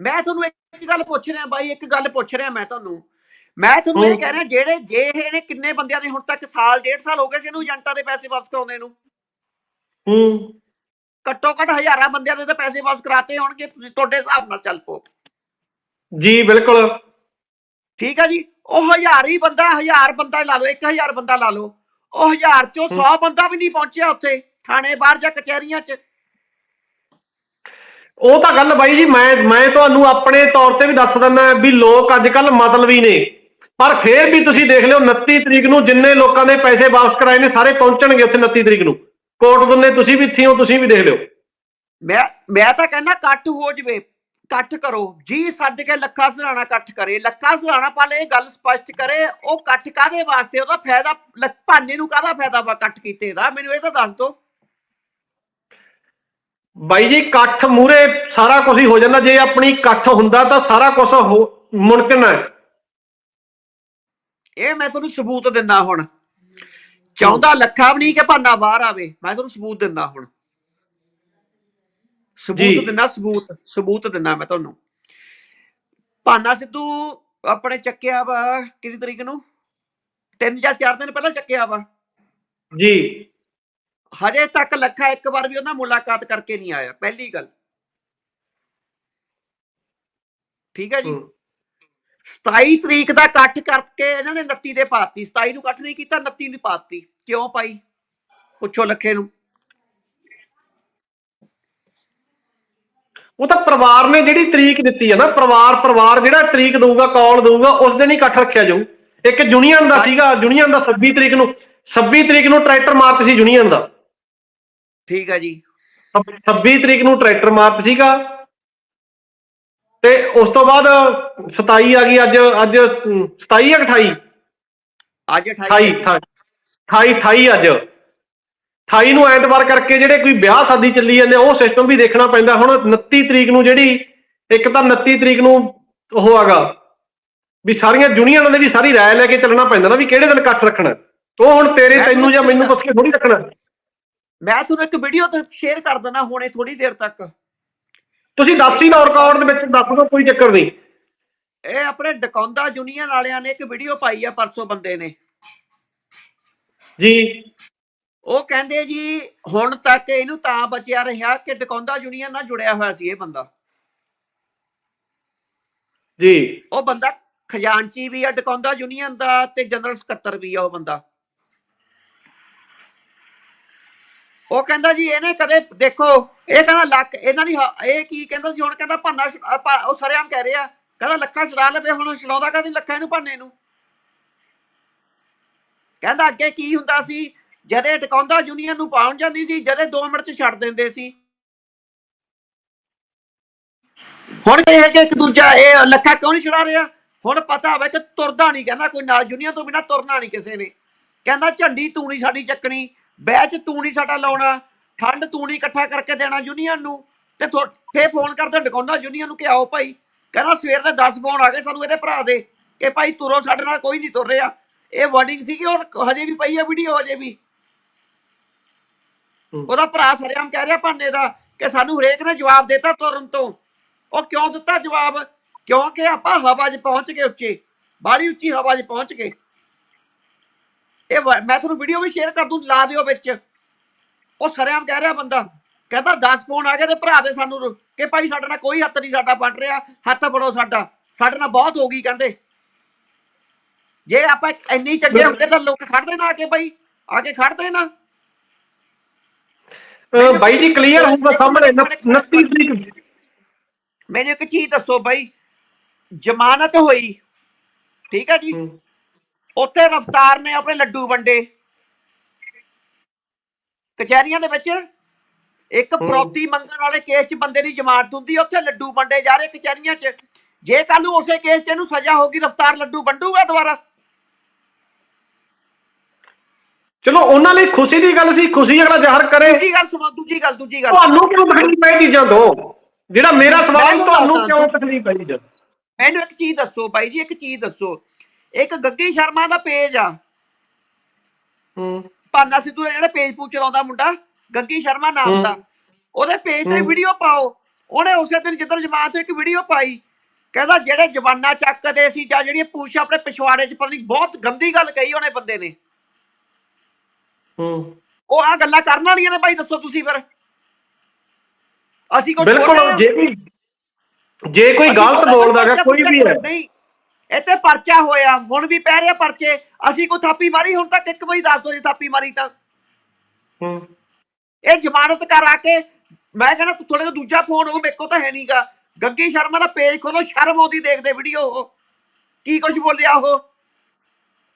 ਮੈਂ ਤੁਹਾਨੂੰ ਇੱਕ ਗੱਲ ਪੁੱਛ ਰਿਹਾ ਬਾਈ ਇੱਕ ਗੱਲ ਪੁੱਛ ਰਿਹਾ ਮੈਂ ਤੁਹਾਨੂੰ। ਮੈਂ ਤੁਹਾਨੂੰ ਇਹ। ਕਹਿ ਰਿਹਾ ਜਿਹੜੇ ਜੇ ਇਹਨੇ ਕਿੰਨੇ ਬੰਦਿਆਂ ਨੇ ਹੁਣ ਤੱਕ ਸਾਲ ਡੇਢ ਸਾਲ ਹੋ ਗਏ ਸੀ ਇਹਨੂੰ ਏਜੰਟਾਂ ਦੇ ਪੈਸੇ ਵਾਪਸ ਕਰਾਉਂਦੇ ਨੂੰ। ਹੂੰ। ਘੱਟੋ ਘੱਟ ਹਜ਼ਾਰਾਂ ਬੰਦਿਆਂ ਦੇ ਤਾਂ ਪੈਸੇ ਵਾਪਸ ਕਰਾਤੇ ਹੋਣਗੇ ਤੁਸੀਂ ਤੁਹਾਡੇ ਹਿਸਾਬ ਨਾਲ ਚੱਲ ਪੋ ਜੀ ਬਿਲਕੁਲ। ਠੀਕ ਹੈ ਜੀ? ਉਹ ਹਜ਼ਾਰ ਹੀ ਬੰਦਾ ਹਜ਼ਾਰ ਬੰਦਾ ਲਾ ਲਓ 1000 ਬੰਦਾ ਲਾ ਲਓ। ਉਹ ਹਜ਼ਾਰ ਚੋਂ 100 ਬੰਦਾ ਵੀ ਨਹੀਂ ਪਹੁੰਚਿਆ ਉੱਥੇ ਥਾਣੇ ਬਾਹਰ ਜਾਂ ਕਚਹਿਰੀਆਂ 'ਚ। ਉਹ ਤਾਂ ਗੱਲ ਬਾਈ ਜੀ ਮੈਂ ਮੈਂ ਤੁਹਾਨੂੰ ਆਪਣੇ ਤੌਰ ਤੇ ਵੀ ਦੱਸ ਦਿੰਦਾ ਵੀ ਲੋਕ ਅੱਜ ਕੱਲ ਮਤਲਬੀ ਨੇ। ਪਰ ਫੇਰ ਵੀ ਤੁਸੀਂ ਦੇਖ ਲਿਓ 29 ਤਰੀਕ ਨੂੰ ਜਿੰਨੇ ਲੋਕਾਂ ਨੇ ਪੈਸੇ ਵਾਪਸ ਕਰਾਏ ਨੇ ਸਾਰੇ ਪਹੁੰਚਣਗੇ ਉੱਥੇ 29 ਤਰੀਕ ਨੂੰ। ਕੋਰਟ ਦੁੰਨੇ ਤੁਸੀਂ ਵੀ ਇੱਥੇ ਹੋ ਤੁਸੀਂ ਵੀ ਦੇਖ ਲਿਓ। ਮੈਂ ਮੈਂ ਤਾਂ ਕਹਿੰਦਾ ਕੱਟ ਹੋ ਜਵੇ। ਇਕੱਠ ਕਰੋ। ਜੀ ਸੱਦ ਕੇ ਲੱਖਾ ਸਲਾਣਾ ਇਕੱਠ ਕਰੇ ਲੱਖਾ ਸਲਾਣਾ ਪਾਲੇ ਇਹ ਗੱਲ ਸਪਸ਼ਟ ਕਰੇ ਉਹ ਇਕੱਠ ਕਾਦੇ ਵਾਸਤੇ? ਉਹਦਾ ਫਾਇਦਾ ਭਾਨੇ ਨੂੰ ਕਾਹਦਾ ਫਾਇਦਾ ਵਾ ਇਕੱਠ ਕੀਤੇ ਦਾ? ਮੈਨੂੰ ਇਹ ਤਾਂ ਦੱਸ ਦਿਓ। ਬਾਈ ਜੀ ਇਕੱਠ ਮੂਰੇ ਸਾਰਾ ਕੁਝ ਹੀ ਹੋ ਜਾਂਦਾ। ਜੇ ਆਪਣੀ ਇਕੱਠ ਹੁੰਦਾ ਤਾਂ ਸਾਰਾ ਕੁਝ ਮੁਮਕਿਨ ਹੈ ਇਹ ਮੈਂ ਤੁਹਾਨੂੰ ਸਬੂਤ ਦਿੰਦਾ ਹੁਣ। ਚਾਹੁੰਦਾ ਲੱਖਾ ਵੀ ਨਹੀਂ ਕਿ ਭਾਨਾ ਬਾਹਰ ਆਵੇ। ਮੈਂ ਤੁਹਾਨੂੰ ਸਬੂਤ ਦਿੰਦਾ ਹੁਣ। ਸਬੂਤ ਦਿੰਦਾ ਸਬੂਤ ਸਬੂਤ ਦਿੰਦਾ ਮੈਂ ਤੁਹਾਨੂੰ। ਭਾਨਾ ਸਿੱਧੂ ਆਪਣੇ ਚੱਕਿਆ ਵਾ ਕਿੰਨੀ ਤਰੀਕ ਨੂੰ? ਤਿੰਨ ਜਾਂ ਚਾਰ ਦਿਨ ਪਹਿਲਾਂ ਚੱਕਿਆ ਵਾ। ਜੀ। ਹਜੇ ਤੱਕ ਲੱਖਾ ਇੱਕ ਵਾਰ ਵੀ ਉਹਨਾਂ ਮੁਲਾਕਾਤ ਕਰਕੇ ਨਹੀਂ ਆਇਆ ਪਹਿਲੀ ਗੱਲ। ਠੀਕ ਹੈ ਜੀ। ਹੂੰ। 27 ਤਰੀਕ ਦਾ ਇਕੱਠ ਕਰਕੇ ਇਹਨਾਂ ਨੇ 29 ਦੇ ਪਾਤੀ। 27 ਨੂੰ ਇਕੱਠ ਨਹੀਂ ਕੀਤਾ 29 ਨੂੰ ਪਾਤੀ। ਕਿਉਂ ਪਾਈ ਪੁੱਛੋ ਲੱਖੇ ਨੂੰ। ਉਹ ਤਾਂ ਪਰਿਵਾਰ ਨੇ ਜਿਹੜੀ ਤਰੀਕ ਦਿੱਤੀ ਹੈ ਨਾ ਪਰਿਵਾਰ ਪਰਿਵਾਰ ਜਿਹੜਾ ਤਰੀਕ ਦਊਗਾ ਕਾਲ ਦਊਗਾ ਉਸ ਦਿਨ ਹੀ ਇਕੱਠ ਰੱਖਿਆ ਜਾਊ। ਇੱਕ ਯੂਨੀਅਨ ਦਾ ਸੀਗਾ ਯੂਨੀਅਨ ਦਾ 26 ਤਰੀਕ ਨੂੰ 26 ਤਰੀਕ ਨੂੰ ਟਰੈਕਟਰ ਮਾਰਚ ਸੀ ਯੂਨੀਅਨ ਦਾ। ਠੀਕ ਹੈ ਜੀ। 26 ਤਰੀਕ ਨੂੰ ਟਰੈਕਟਰ ਮਾਰਚ ਸੀਗਾ। ਤੇ ਉਸ ਤੋਂ ਬਾਅਦ 27 ਆ ਗਈ ਅੱਜ ਅੱਜ ਅਮ, 27 ਆ ਕਿ 28 ਅੱਜ 28 28 28 28 ਅੱਜ। 28 ਨੂੰ ਐਤਵਾਰ ਕਰਕੇ ਜਿਹੜੇ ਕੋਈ ਵਿਆਹ ਸ਼ਾਦੀ ਚੱਲੀ ਜਾਂਦੇ ਉਹ ਸਿਸਟਮ ਵੀ ਦੇਖਣਾ ਪੈਂਦਾ। ਹੁਣ 29 ਤਰੀਕ ਨੂੰ ਜਿਹੜੀ ਇੱਕ ਤਾਂ 29 ਤਰੀਕ ਨੂੰ ਉਹ ਆਗਾ ਵੀ ਸਾਰੀਆਂ ਯੂਨੀਅਨਾਂ ਨੇ ਵੀ ਸਾਰੀ ਰਾਏ ਲੈ ਕੇ ਚੱਲਣਾ ਪੈਂਦਾ ਨਾ ਵੀ ਕਿਹੜੇ ਦਿਨ ਇਕੱਠ ਰੱਖਣਾ। ਉਹ ਹੁਣ ਤੇਰੇ ਤੈਨੂੰ ਜਾਂ ਮੈਨੂੰ ਪੁੱਛ ਕੇ ਥੋੜੀ ਰੱਖਣਾ। ਮੈਂ ਤੁਹਾਨੂੰ ਇੱਕ ਵੀਡੀਓ ਤੇ ਸ਼ੇਅਰ ਕਰ ਦਿੰਦਾ ਹੁਣੇ ਥੋੜੀ ਦੇਰ ਤੱਕ। ਤੁਸੀਂ ਦੱਸ ਹੀ ਨਾ ਰਿਕਾਰਡ ਦੇ ਵਿੱਚ ਦੱਸ ਦਿਓ ਕੋਈ ਚੱਕਰ ਨਹੀਂ। ਇਹ ਆਪਣੇ ਡਕੌਂਦਾ ਯੂਨੀਅਨ ਵਾਲਿਆਂ ਨੇ ਇੱਕ ਵੀਡੀਓ ਪਾਈ ਆ ਪਰਸੋਂ ਬੰਦੇ ਨੇ। ਜੀ। ਉਹ ਕਹਿੰਦੇ ਜੀ ਹੁਣ ਤੱਕ ਇਹਨੂੰ ਤਾਂ ਬਚਿਆ ਰਿਹਾ ਕਿ ਡਕੌਂਦਾ ਯੂਨੀਅਨ ਨਾਲ ਜੁੜਿਆ ਹੋਇਆ ਸੀ ਇਹ ਬੰਦਾ। ਜੀ। ਉਹ ਬੰਦਾ ਖਜ਼ਾਨਚੀ ਵੀ ਆ ਡਕੌਂਦਾ ਯੂਨੀਅਨ ਦਾ ਤੇ ਜਨਰਲ ਸਕੱਤਰ ਵੀ ਆ ਉਹ ਬੰਦਾ। ਉਹ ਕਹਿੰਦਾ ਜੀ ਇਹਨੇ ਕਦੇ ਦੇਖੋ ਇਹ ਕਹਿੰਦਾ ਲੱਕ ਇਹਨਾਂ ਦੀ ਇਹ ਕੀ ਕਹਿੰਦਾ ਸੀ ਹੁਣ ਕਹਿੰਦਾ ਭੰਨਾ ਉਹ ਸਰਿਆਮ ਕਹਿ ਰਿਹਾ ਕਹਿੰਦਾ ਲੱਖਾਂ ਛੁਡਾ ਲਵੇ ਹੁਣ ਛਡਾਉਂਦਾ ਕਦੀ ਲੱਖਾਂ ਇਹਨੂੰ ਭੰਨੇ ਨੂੰ? ਕਹਿੰਦਾ ਅੱਗੇ ਕੀ ਹੁੰਦਾ ਸੀ ਜਦੇ ਟਿਕਾਉਂਦਾ ਯੂਨੀਅਨ ਨੂੰ ਪਾਉਣ ਜਾਂਦੀ ਸੀ, ਜਦੇ 2 ਮਿੰਟ ਚ ਛੱਡ ਦਿੰਦੇ ਸੀ। ਹੁਣ ਇਹ ਕਿ ਇੱਕ ਦੂਜਾ ਇਹ ਲੱਖਾ ਕਿਉਂ ਨਹੀਂ ਛੜਾ ਰਿਹਾ? ਹੁਣ ਪਤਾ ਹੋਵੇ ਕਿ ਤੁਰਦਾ ਨਹੀਂ, ਕਹਿੰਦਾ ਕੋਈ ਨਾਲ ਯੂਨੀਅਨ ਤੋਂ ਬਿਨਾ ਤੁਰਨਾ ਨਹੀਂ ਕਿਸੇ ਨੇ। ਕਹਿੰਦਾ ਝੰਡੀ ਤੂੰ ਨਹੀਂ ਸਾਡੀ ਚੱਕਣੀ, ਬੈਚ ਤੂੰ ਨਹੀਂ ਸਾਡਾ ਲਾਉਣਾ ਠੰਡ ਤੂੰ ਨਹੀਂ ਇਕੱਠਾ ਕਰਕੇ ਦੇਣਾ ਯੂਨੀਅਨ ਨੂੰ, ਤੇ ਥੋ- ਫੇਰ ਫੋਨ ਕਰਦੇ ਡਕਾਉਣਾ ਯੂਨੀਅਨ ਨੂੰ ਕਿ ਆਓ ਭਾਈ, ਕਹਿੰਦਾ ਸਵੇਰ ਦੇ 10 ਫੋਨ ਆ ਗਏ ਸਾਨੂੰ ਇਹਦੇ ਭਰਾ ਦੇ, ਕਿ ਭਾਈ ਤੁਰੋ ਸਾਡੇ ਨਾਲ, ਕੋਈ ਨਹੀਂ ਤੁਰ ਰਿਹਾ। ਇਹ ਵਾਰਨਿੰਗ ਸੀਗੀ ਔਰ ਹਜੇ ਵੀ ਪਈ ਹੈ ਵੀਡੀਓ ਹਜੇ ਵੀ। ਉਹਦਾ ਭਰਾ ਸਰਿਆਮ ਕਹਿ ਰਿਹਾ ਭਾਨੇ ਦਾ ਕਿ ਸਾਨੂੰ ਹਰੇਕ ਨੇ ਜਵਾਬ ਦਿੱਤਾ ਤੁਰਨ ਤੋਂ। ਉਹ ਕਿਉਂ ਦਿੱਤਾ ਜਵਾਬ? ਕਿਉਂਕਿ ਆਪਾਂ ਹਵਾ 'ਚ ਪਹੁੰਚ ਗਏ ਉੱਚੇ। ਬਾਹਲੀ ਉੱਚੀ ਹਵਾ 'ਚ ਪਹੁੰਚ ਗਏ। ਇਹ ਮੈਂ ਤੁਹਾਨੂੰ ਵੀਡੀਓ ਵੀ ਸ਼ੇਅਰ ਕਰ ਦੂੰ ਲਾ ਦਿਓ ਵਿੱਚ। ਉਹ ਸਰਿਆਮ ਕਹਿ ਰਿਹਾ ਬੰਦਾ ਕਹਿੰਦਾ 10 ਫੋਨ ਆ ਗਏ ਤੇ ਭਰਾ ਦੇ ਸਾਨੂੰ ਕਿ ਭਾਈ ਸਾਡੇ ਨਾਲ ਕੋਈ ਹੱਥ ਨਹੀਂ ਸਾਡਾ ਬਣ ਰਿਹਾ ਹੱਥ ਫੜੋ ਸਾਡਾ। ਸਾਡੇ ਨਾਲ ਬਹੁਤ ਹੋ ਗਈ ਕਹਿੰਦੇ। ਜੇ ਆਪਾਂ ਇੰਨੀ ਚੰਗੇ ਹੁੰਦੇ ਤਾਂ ਲੋਕ ਖੜਦੇ ਨਾ ਆ ਕੇ ਭਾਈ ਆ ਕੇ ਖੜਦੇ ਨਾ। ਬਾਈ ਜੀ ਕਲੀਅਰ ਹੋਊਗਾ ਸਾਹਮਣੇ 29 ਤਰੀਕ। ਮੈਨੂੰ ਇੱਕ ਚੀਜ਼ ਦੱਸੋ ਬਾਈ। ਜ਼ਮਾਨਤ ਹੋਈ। ਠੀਕ ਹੈ ਜੀ। ਉੱਥੇ ਰਫਤਾਰ ਨੇ ਆਪਣੇ ਲੱਡੂ ਵੰਡੇ। ਕਚਹਿਰੀਆਂ ਦੇ ਵਿੱਚ ਇੱਕ। ਪ੍ਰੋਤੀ ਮੰਗਣ ਵਾਲੇ ਕੇਸ 'ਚ ਬੰਦੇ ਦੀ ਜ਼ਮਾਨਤ ਹੁੰਦੀ ਉੱਥੇ ਲੱਡੂ ਵੰਡੇ ਜਾ ਰਹੇ ਕਚਹਿਰੀਆਂ 'ਚ। ਜੇ ਕੱਲ ਨੂੰ ਉਸੇ ਕੇਸ 'ਚ ਇਹਨੂੰ ਸਜ਼ਾ ਹੋਗੀ ਰਫਤਾਰ ਲੱਡੂ ਵੰਡੂਗਾ ਦੁਬਾਰਾ। ਚਲੋ ਉਹਨਾਂ ਲਈ ਖੁਸ਼ੀ ਦੀ ਗੱਲ ਸੀ ਖੁਸ਼ੀ ਅਗਲਾ ਜ਼ਾਹਰ ਕਰੇ। ਦੂਜੀ ਗੱਲ ਸੁਣੋ ਦੂਜੀ ਗੱਲ ਦੂਜੀ ਗੱਲ। ਤੁਹਾਨੂੰ ਕਿਉਂ ਤਕਲੀਫ ਹੈ ਚੀਜ਼ਾਂ ਤੋਂ? ਜਿਹੜਾ ਮੇਰਾ ਸਵਾਲ ਤੁਹਾਨੂੰ। ਕਿਉਂ ਤਕਲੀਫ ਹੈ ਜੀ ਮੈਨੂੰ ਇੱਕ ਚੀਜ਼ ਦੱਸੋ ਬਾਈ ਜੀ ਇੱਕ ਚੀਜ਼ ਦੱਸੋ। ਇੱਕ ਗੱਗੀ ਸ਼ਰਮਾ ਦਾ ਪੇਜ ਆ। ਹੂੰ। ਪਾਨਾ ਸਿੱਧੂ ਦਾ ਜਿਹੜਾ ਪੇਜ ਪੂਜ ਚਲਾਉਂਦਾ ਮੁੰਡਾ ਗੱਗੀ ਸ਼ਰਮਾ ਨਾਮ। ਦਾ। ਉਹਦੇ ਪੇਜ ਤੇ। ਵੀਡੀਓ ਪਾਓ। ਉਹਨੇ ਉਸੇ ਦਿਨ ਜਿੱਦਣ ਜਮਾਤ ਤੋਂ ਇੱਕ ਵੀਡੀਓ ਪਾਈ। ਕਹਿੰਦਾ ਜਿਹੜੇ ਜਵਾਨਾ ਚੱਕਦੇ ਸੀ ਜਾਂ ਜਿਹੜੀਆਂ ਪੂਛ ਆਪਣੇ ਪਿਛਵਾੜੇ 'ਚ ਪਤਾ ਨਹੀਂ ਬਹੁਤ ਗੰਦੀ ਗੱਲ ਕਹੀ ਉਹਨੇ ਬੰਦੇ ਨੇ। ਹੂੰ। ਉਹ ਆ ਗੱਲਾਂ ਕਰਨ ਵਾਲੀਆਂ ਨੇ ਭਾਈ ਦੱਸੋ ਤੁਸੀਂ ਫਿਰ। ਅਸੀਂ ਕੁਝ ਬਿਲਕੁਲ ਜੇ ਕੋਈ ਜੇ ਕੋਈ ਗਲਤ ਬੋਲਦਾ ਹੈ ਕੋਈ ਵੀ ਹੈ। ਨਹੀਂ। ਇੱਥੇ ਪਰਚਾ ਹੋਇਆ ਹੁਣ ਵੀ ਪੈ ਰਿਹਾ ਪਰਚੇ। ਅਸੀਂ ਕੋਈ ਥਾਪੀ ਮਾਰੀ ਹੁਣ ਤੱਕ ਇੱਕ ਵਾਰੀ ਦੱਸ ਦੋ ਜੇ ਥਾਪੀ ਮਾਰੀ ਤਾਂ। ਹੂੰ। ਇਹ ਜ਼ਮਾਨਤ ਕਰਾ ਕੇ ਮੈਂ ਕਹਿੰਦਾ ਤੂੰ ਥੋੜੇ ਜਿਹਾ ਦੂਜਾ ਫੋਨ ਉਹ ਮੇਰੇ ਕੋਲ ਤਾਂ ਹੈ ਨਹੀਂਗਾ ਗੱਗੀ ਸ਼ਰਮਾ ਦਾ ਪੇਜ ਖੋਲੋ ਸ਼ਰਮ ਆਉਂਦੀ ਦੇਖਦੇ ਵੀਡੀਓ ਉਹ। ਕੀ ਕੁਝ ਬੋਲਿਆ ਉਹ?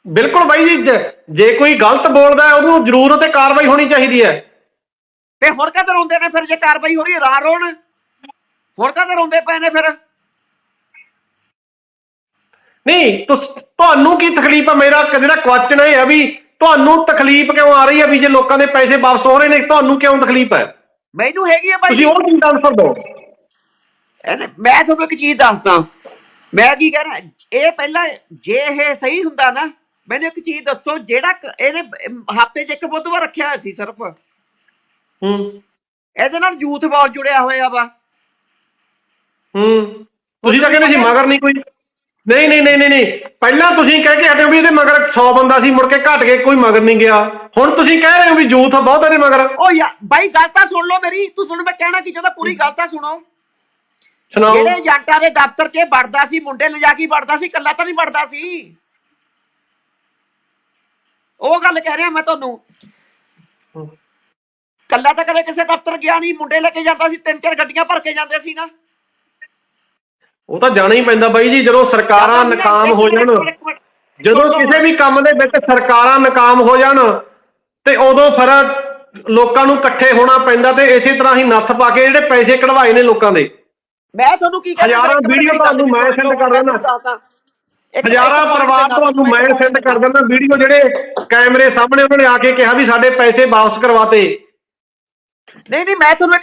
ਬਿਲਕੁਲ ਬਾਈ ਜੀ ਜੇ- ਜੇ ਕੋਈ ਗਲਤ ਬੋਲਦਾ ਹੈ ਉਹਨੂੰ ਜ਼ਰੂਰ ਉਹ ਤੇ ਕਾਰਵਾਈ ਹੋਣੀ ਚਾਹੀਦੀ ਹੈ। ਤੇ ਹੁਣ ਕਦ ਰੋਂਦੇ ਨੇ ਫਿਰ ਜੇ ਕਾਰਵਾਈ ਹੋ ਰਹੀ ਹੈ ਰਾ ਰੋਣ? ਹੁਣ ਕਦ ਰੋਂਦੇ ਪਏ ਨੇ ਫਿਰ? ਨਹੀਂ ਤੁਸ- ਤੁਹਾਨੂੰ ਕੀ ਤਕਲੀਫ ਹੈ ਮੇਰਾ ਕ- ਜਿਹੜਾ ਕੁਐਸਚਨ ਹੈ ਇਹ ਹੈ ਵੀ ਤੁਹਾਨੂੰ ਤਕਲੀਫ ਕਿਉਂ ਆ ਰਹੀ ਹੈ ਵੀ ਜੇ ਲੋਕਾਂ ਦੇ ਪੈਸੇ ਵਾਪਸ ਹੋ ਰਹੇ ਨੇ ਤੁਹਾਨੂੰ ਕਿਉਂ ਤਕਲੀਫ ਹੈ? ਮੈਨੂੰ ਹੈਗੀ ਹੈ ਭਾਈ ਤੁਸੀਂ ਉਹ ਚੀਜ਼ ਦਾ ਆਨਸਰ ਦਿਓ ਇਹਨੇ- ਮੈਂ ਤੁਹਾਨੂੰ ਇੱਕ ਚੀਜ਼ ਦੱਸਦਾ। ਮੈਂ ਕੀ ਕਹਿਣਾ ਇਹ ਪਹਿਲਾਂ ਜੇ ਇਹ ਸਹੀ ਹੁੰਦਾ ਨਾ ਮੈਨੂੰ ਇੱਕ ਚੀਜ਼ ਦੱਸੋ ਜਿਹੜਾ ਕ- ਇਹਨੇ ਹਫ਼ਤੇ 'ਚ ਇੱਕ ਬੁੱਧਵਾਰ ਰੱਖਿਆ ਹੋਇਆ ਸੀ ਸਿਰਫ। ਹੂੰ। ਇਹਦੇ ਨਾਲ ਯੂਥ ਬਾਲ ਜੁੜਿਆ ਹੋਇਆ ਵਾ। ਹੂੰ। ਤੁਸੀਂ ਤਾਂ ਕਹਿੰਦੇ ਸੀ ਮਗਰ ਨਹੀਂ ਕੋਈ। ਨਹੀਂ ਨਹੀਂ ਨਹੀਂ ਨਹੀਂ ਨਹੀਂ। ਪਹਿਲਾਂ ਤੁਸੀਂ ਕਹਿ ਕੇ ਹਟੇ ਹੋ ਵੀ ਇਹਦੇ ਮਗਰ 100 ਬੰਦਾ ਸੀ ਮੁੜ ਕੇ ਘਟ ਕੇ ਕੋਈ ਮਗਰ ਨਹੀਂ ਗਿਆ। ਹੁਣ ਤੁਸੀਂ ਕਹਿ ਰਹੇ ਹੋ ਵੀ ਯੂਥ ਬਹੁਤ ਇਹਦੇ ਮਗਰ। ਉਹ ਯਾ ਬਾਈ ਗੱਲ ਤਾਂ ਸੁਣ ਲਓ ਮੇਰੀ। ਤੂੰ ਸੁਣ ਮੈਂ ਕਹਿਣਾ ਕੀ ਚਾਹੁੰਦਾ ਪੂਰੀ ਗੱਲ ਤਾਂ ਸੁਣੋ। ਸੁਣਾਓ। ਜਿਹੜੇ ਏਜੰਟਾਂ ਦੇ ਦਫ਼ਤਰ 'ਚ ਵੜਦਾ ਸੀ ਮੁੰਡੇ ਲਿਜਾ ਕੇ ਵੜਦਾ ਸੀ ਕੱਲਾ ਤਾਂ ਨਹੀਂ ਵੜਦਾ ਸੀ। ਉਹ ਗੱਲ ਕਹਿ ਰਿਹਾ ਮੈਂ ਤੁਹਾਨੂੰ। ਕੱਲਾ ਤਾਂ ਕਦੇ ਕਿਸੇ ਦਫ਼ਤਰ ਗਿਆ ਨਹੀਂ ਮੁੰਡੇ ਲੈ ਕੇ ਜਾਂਦਾ ਸੀ ਤਿੰਨ ਚਾਰ ਗੱਡੀਆਂ ਭਰ ਕੇ ਜਾਂਦੇ ਸੀ ਨਾ ਉਹ ਤਾਂ ਜਾਣਾ ਹੀ ਪੈਂਦਾ ਬਾਈ ਜੀ ਜਦੋਂ ਸਰਕਾਰਾਂ ਨਾ, ਨਾਕਾਮ ਹੋ ਜਾਣ ਜਦੋਂ ਕਿਸੇ ਵੀ ਕੰਮ ਦੇ ਵਿੱਚ ਸਰਕਾਰਾਂ ਨਾਕਾਮ ਹੋ ਜਾਣ ਤੇ ਉਦੋਂ ਫਿਰ ਲੋਕਾਂ ਨੂੰ ਇਕੱਠੇ ਹੋਣਾ ਪੈਂਦਾ ਤੇ ਇਸੇ ਤਰ੍ਹਾਂ ਹੀ ਨੱਥ ਪਾ ਕੇ ਜਿਹੜੇ ਪੈਸੇ ਕਢਵਾਏ ਨੇ ਲੋਕਾਂ ਦੇ ਮੈਂ ਤੁਹਾਨੂੰ ਕੀ ਕਹਿੰਦਾ ਹਜ਼ਾਰਾਂ ਵੀਡੀਓ ਤੁਹਾਨੂੰ ਮੈਂ send ਕਰ ਦਿੰਦਾ। ਦੱਸਦਾ। ਹਜ਼ਾਰਾਂ ਪਰਿਵਾਰ ਤੁਹਾਨੂੰ ਮੈਂ ਸੈਂਡ ਕਰ ਦਿੰਦਾ ਵੀਡੀਓ ਜਿਹੜੇ ਕੈਮਰੇ ਸਾਹਮਣੇ ਉਹਨਾਂ ਨੇ ਆ ਕੇ ਕਿਹਾ ਵੀ ਸਾਡੇ ਪੈਸੇ ਵਾਪਸ ਕਰਵਾਤੇ। ਨਹੀਂ ਨਹੀਂ ਮੈਂ ਤੁਹਾਨੂੰ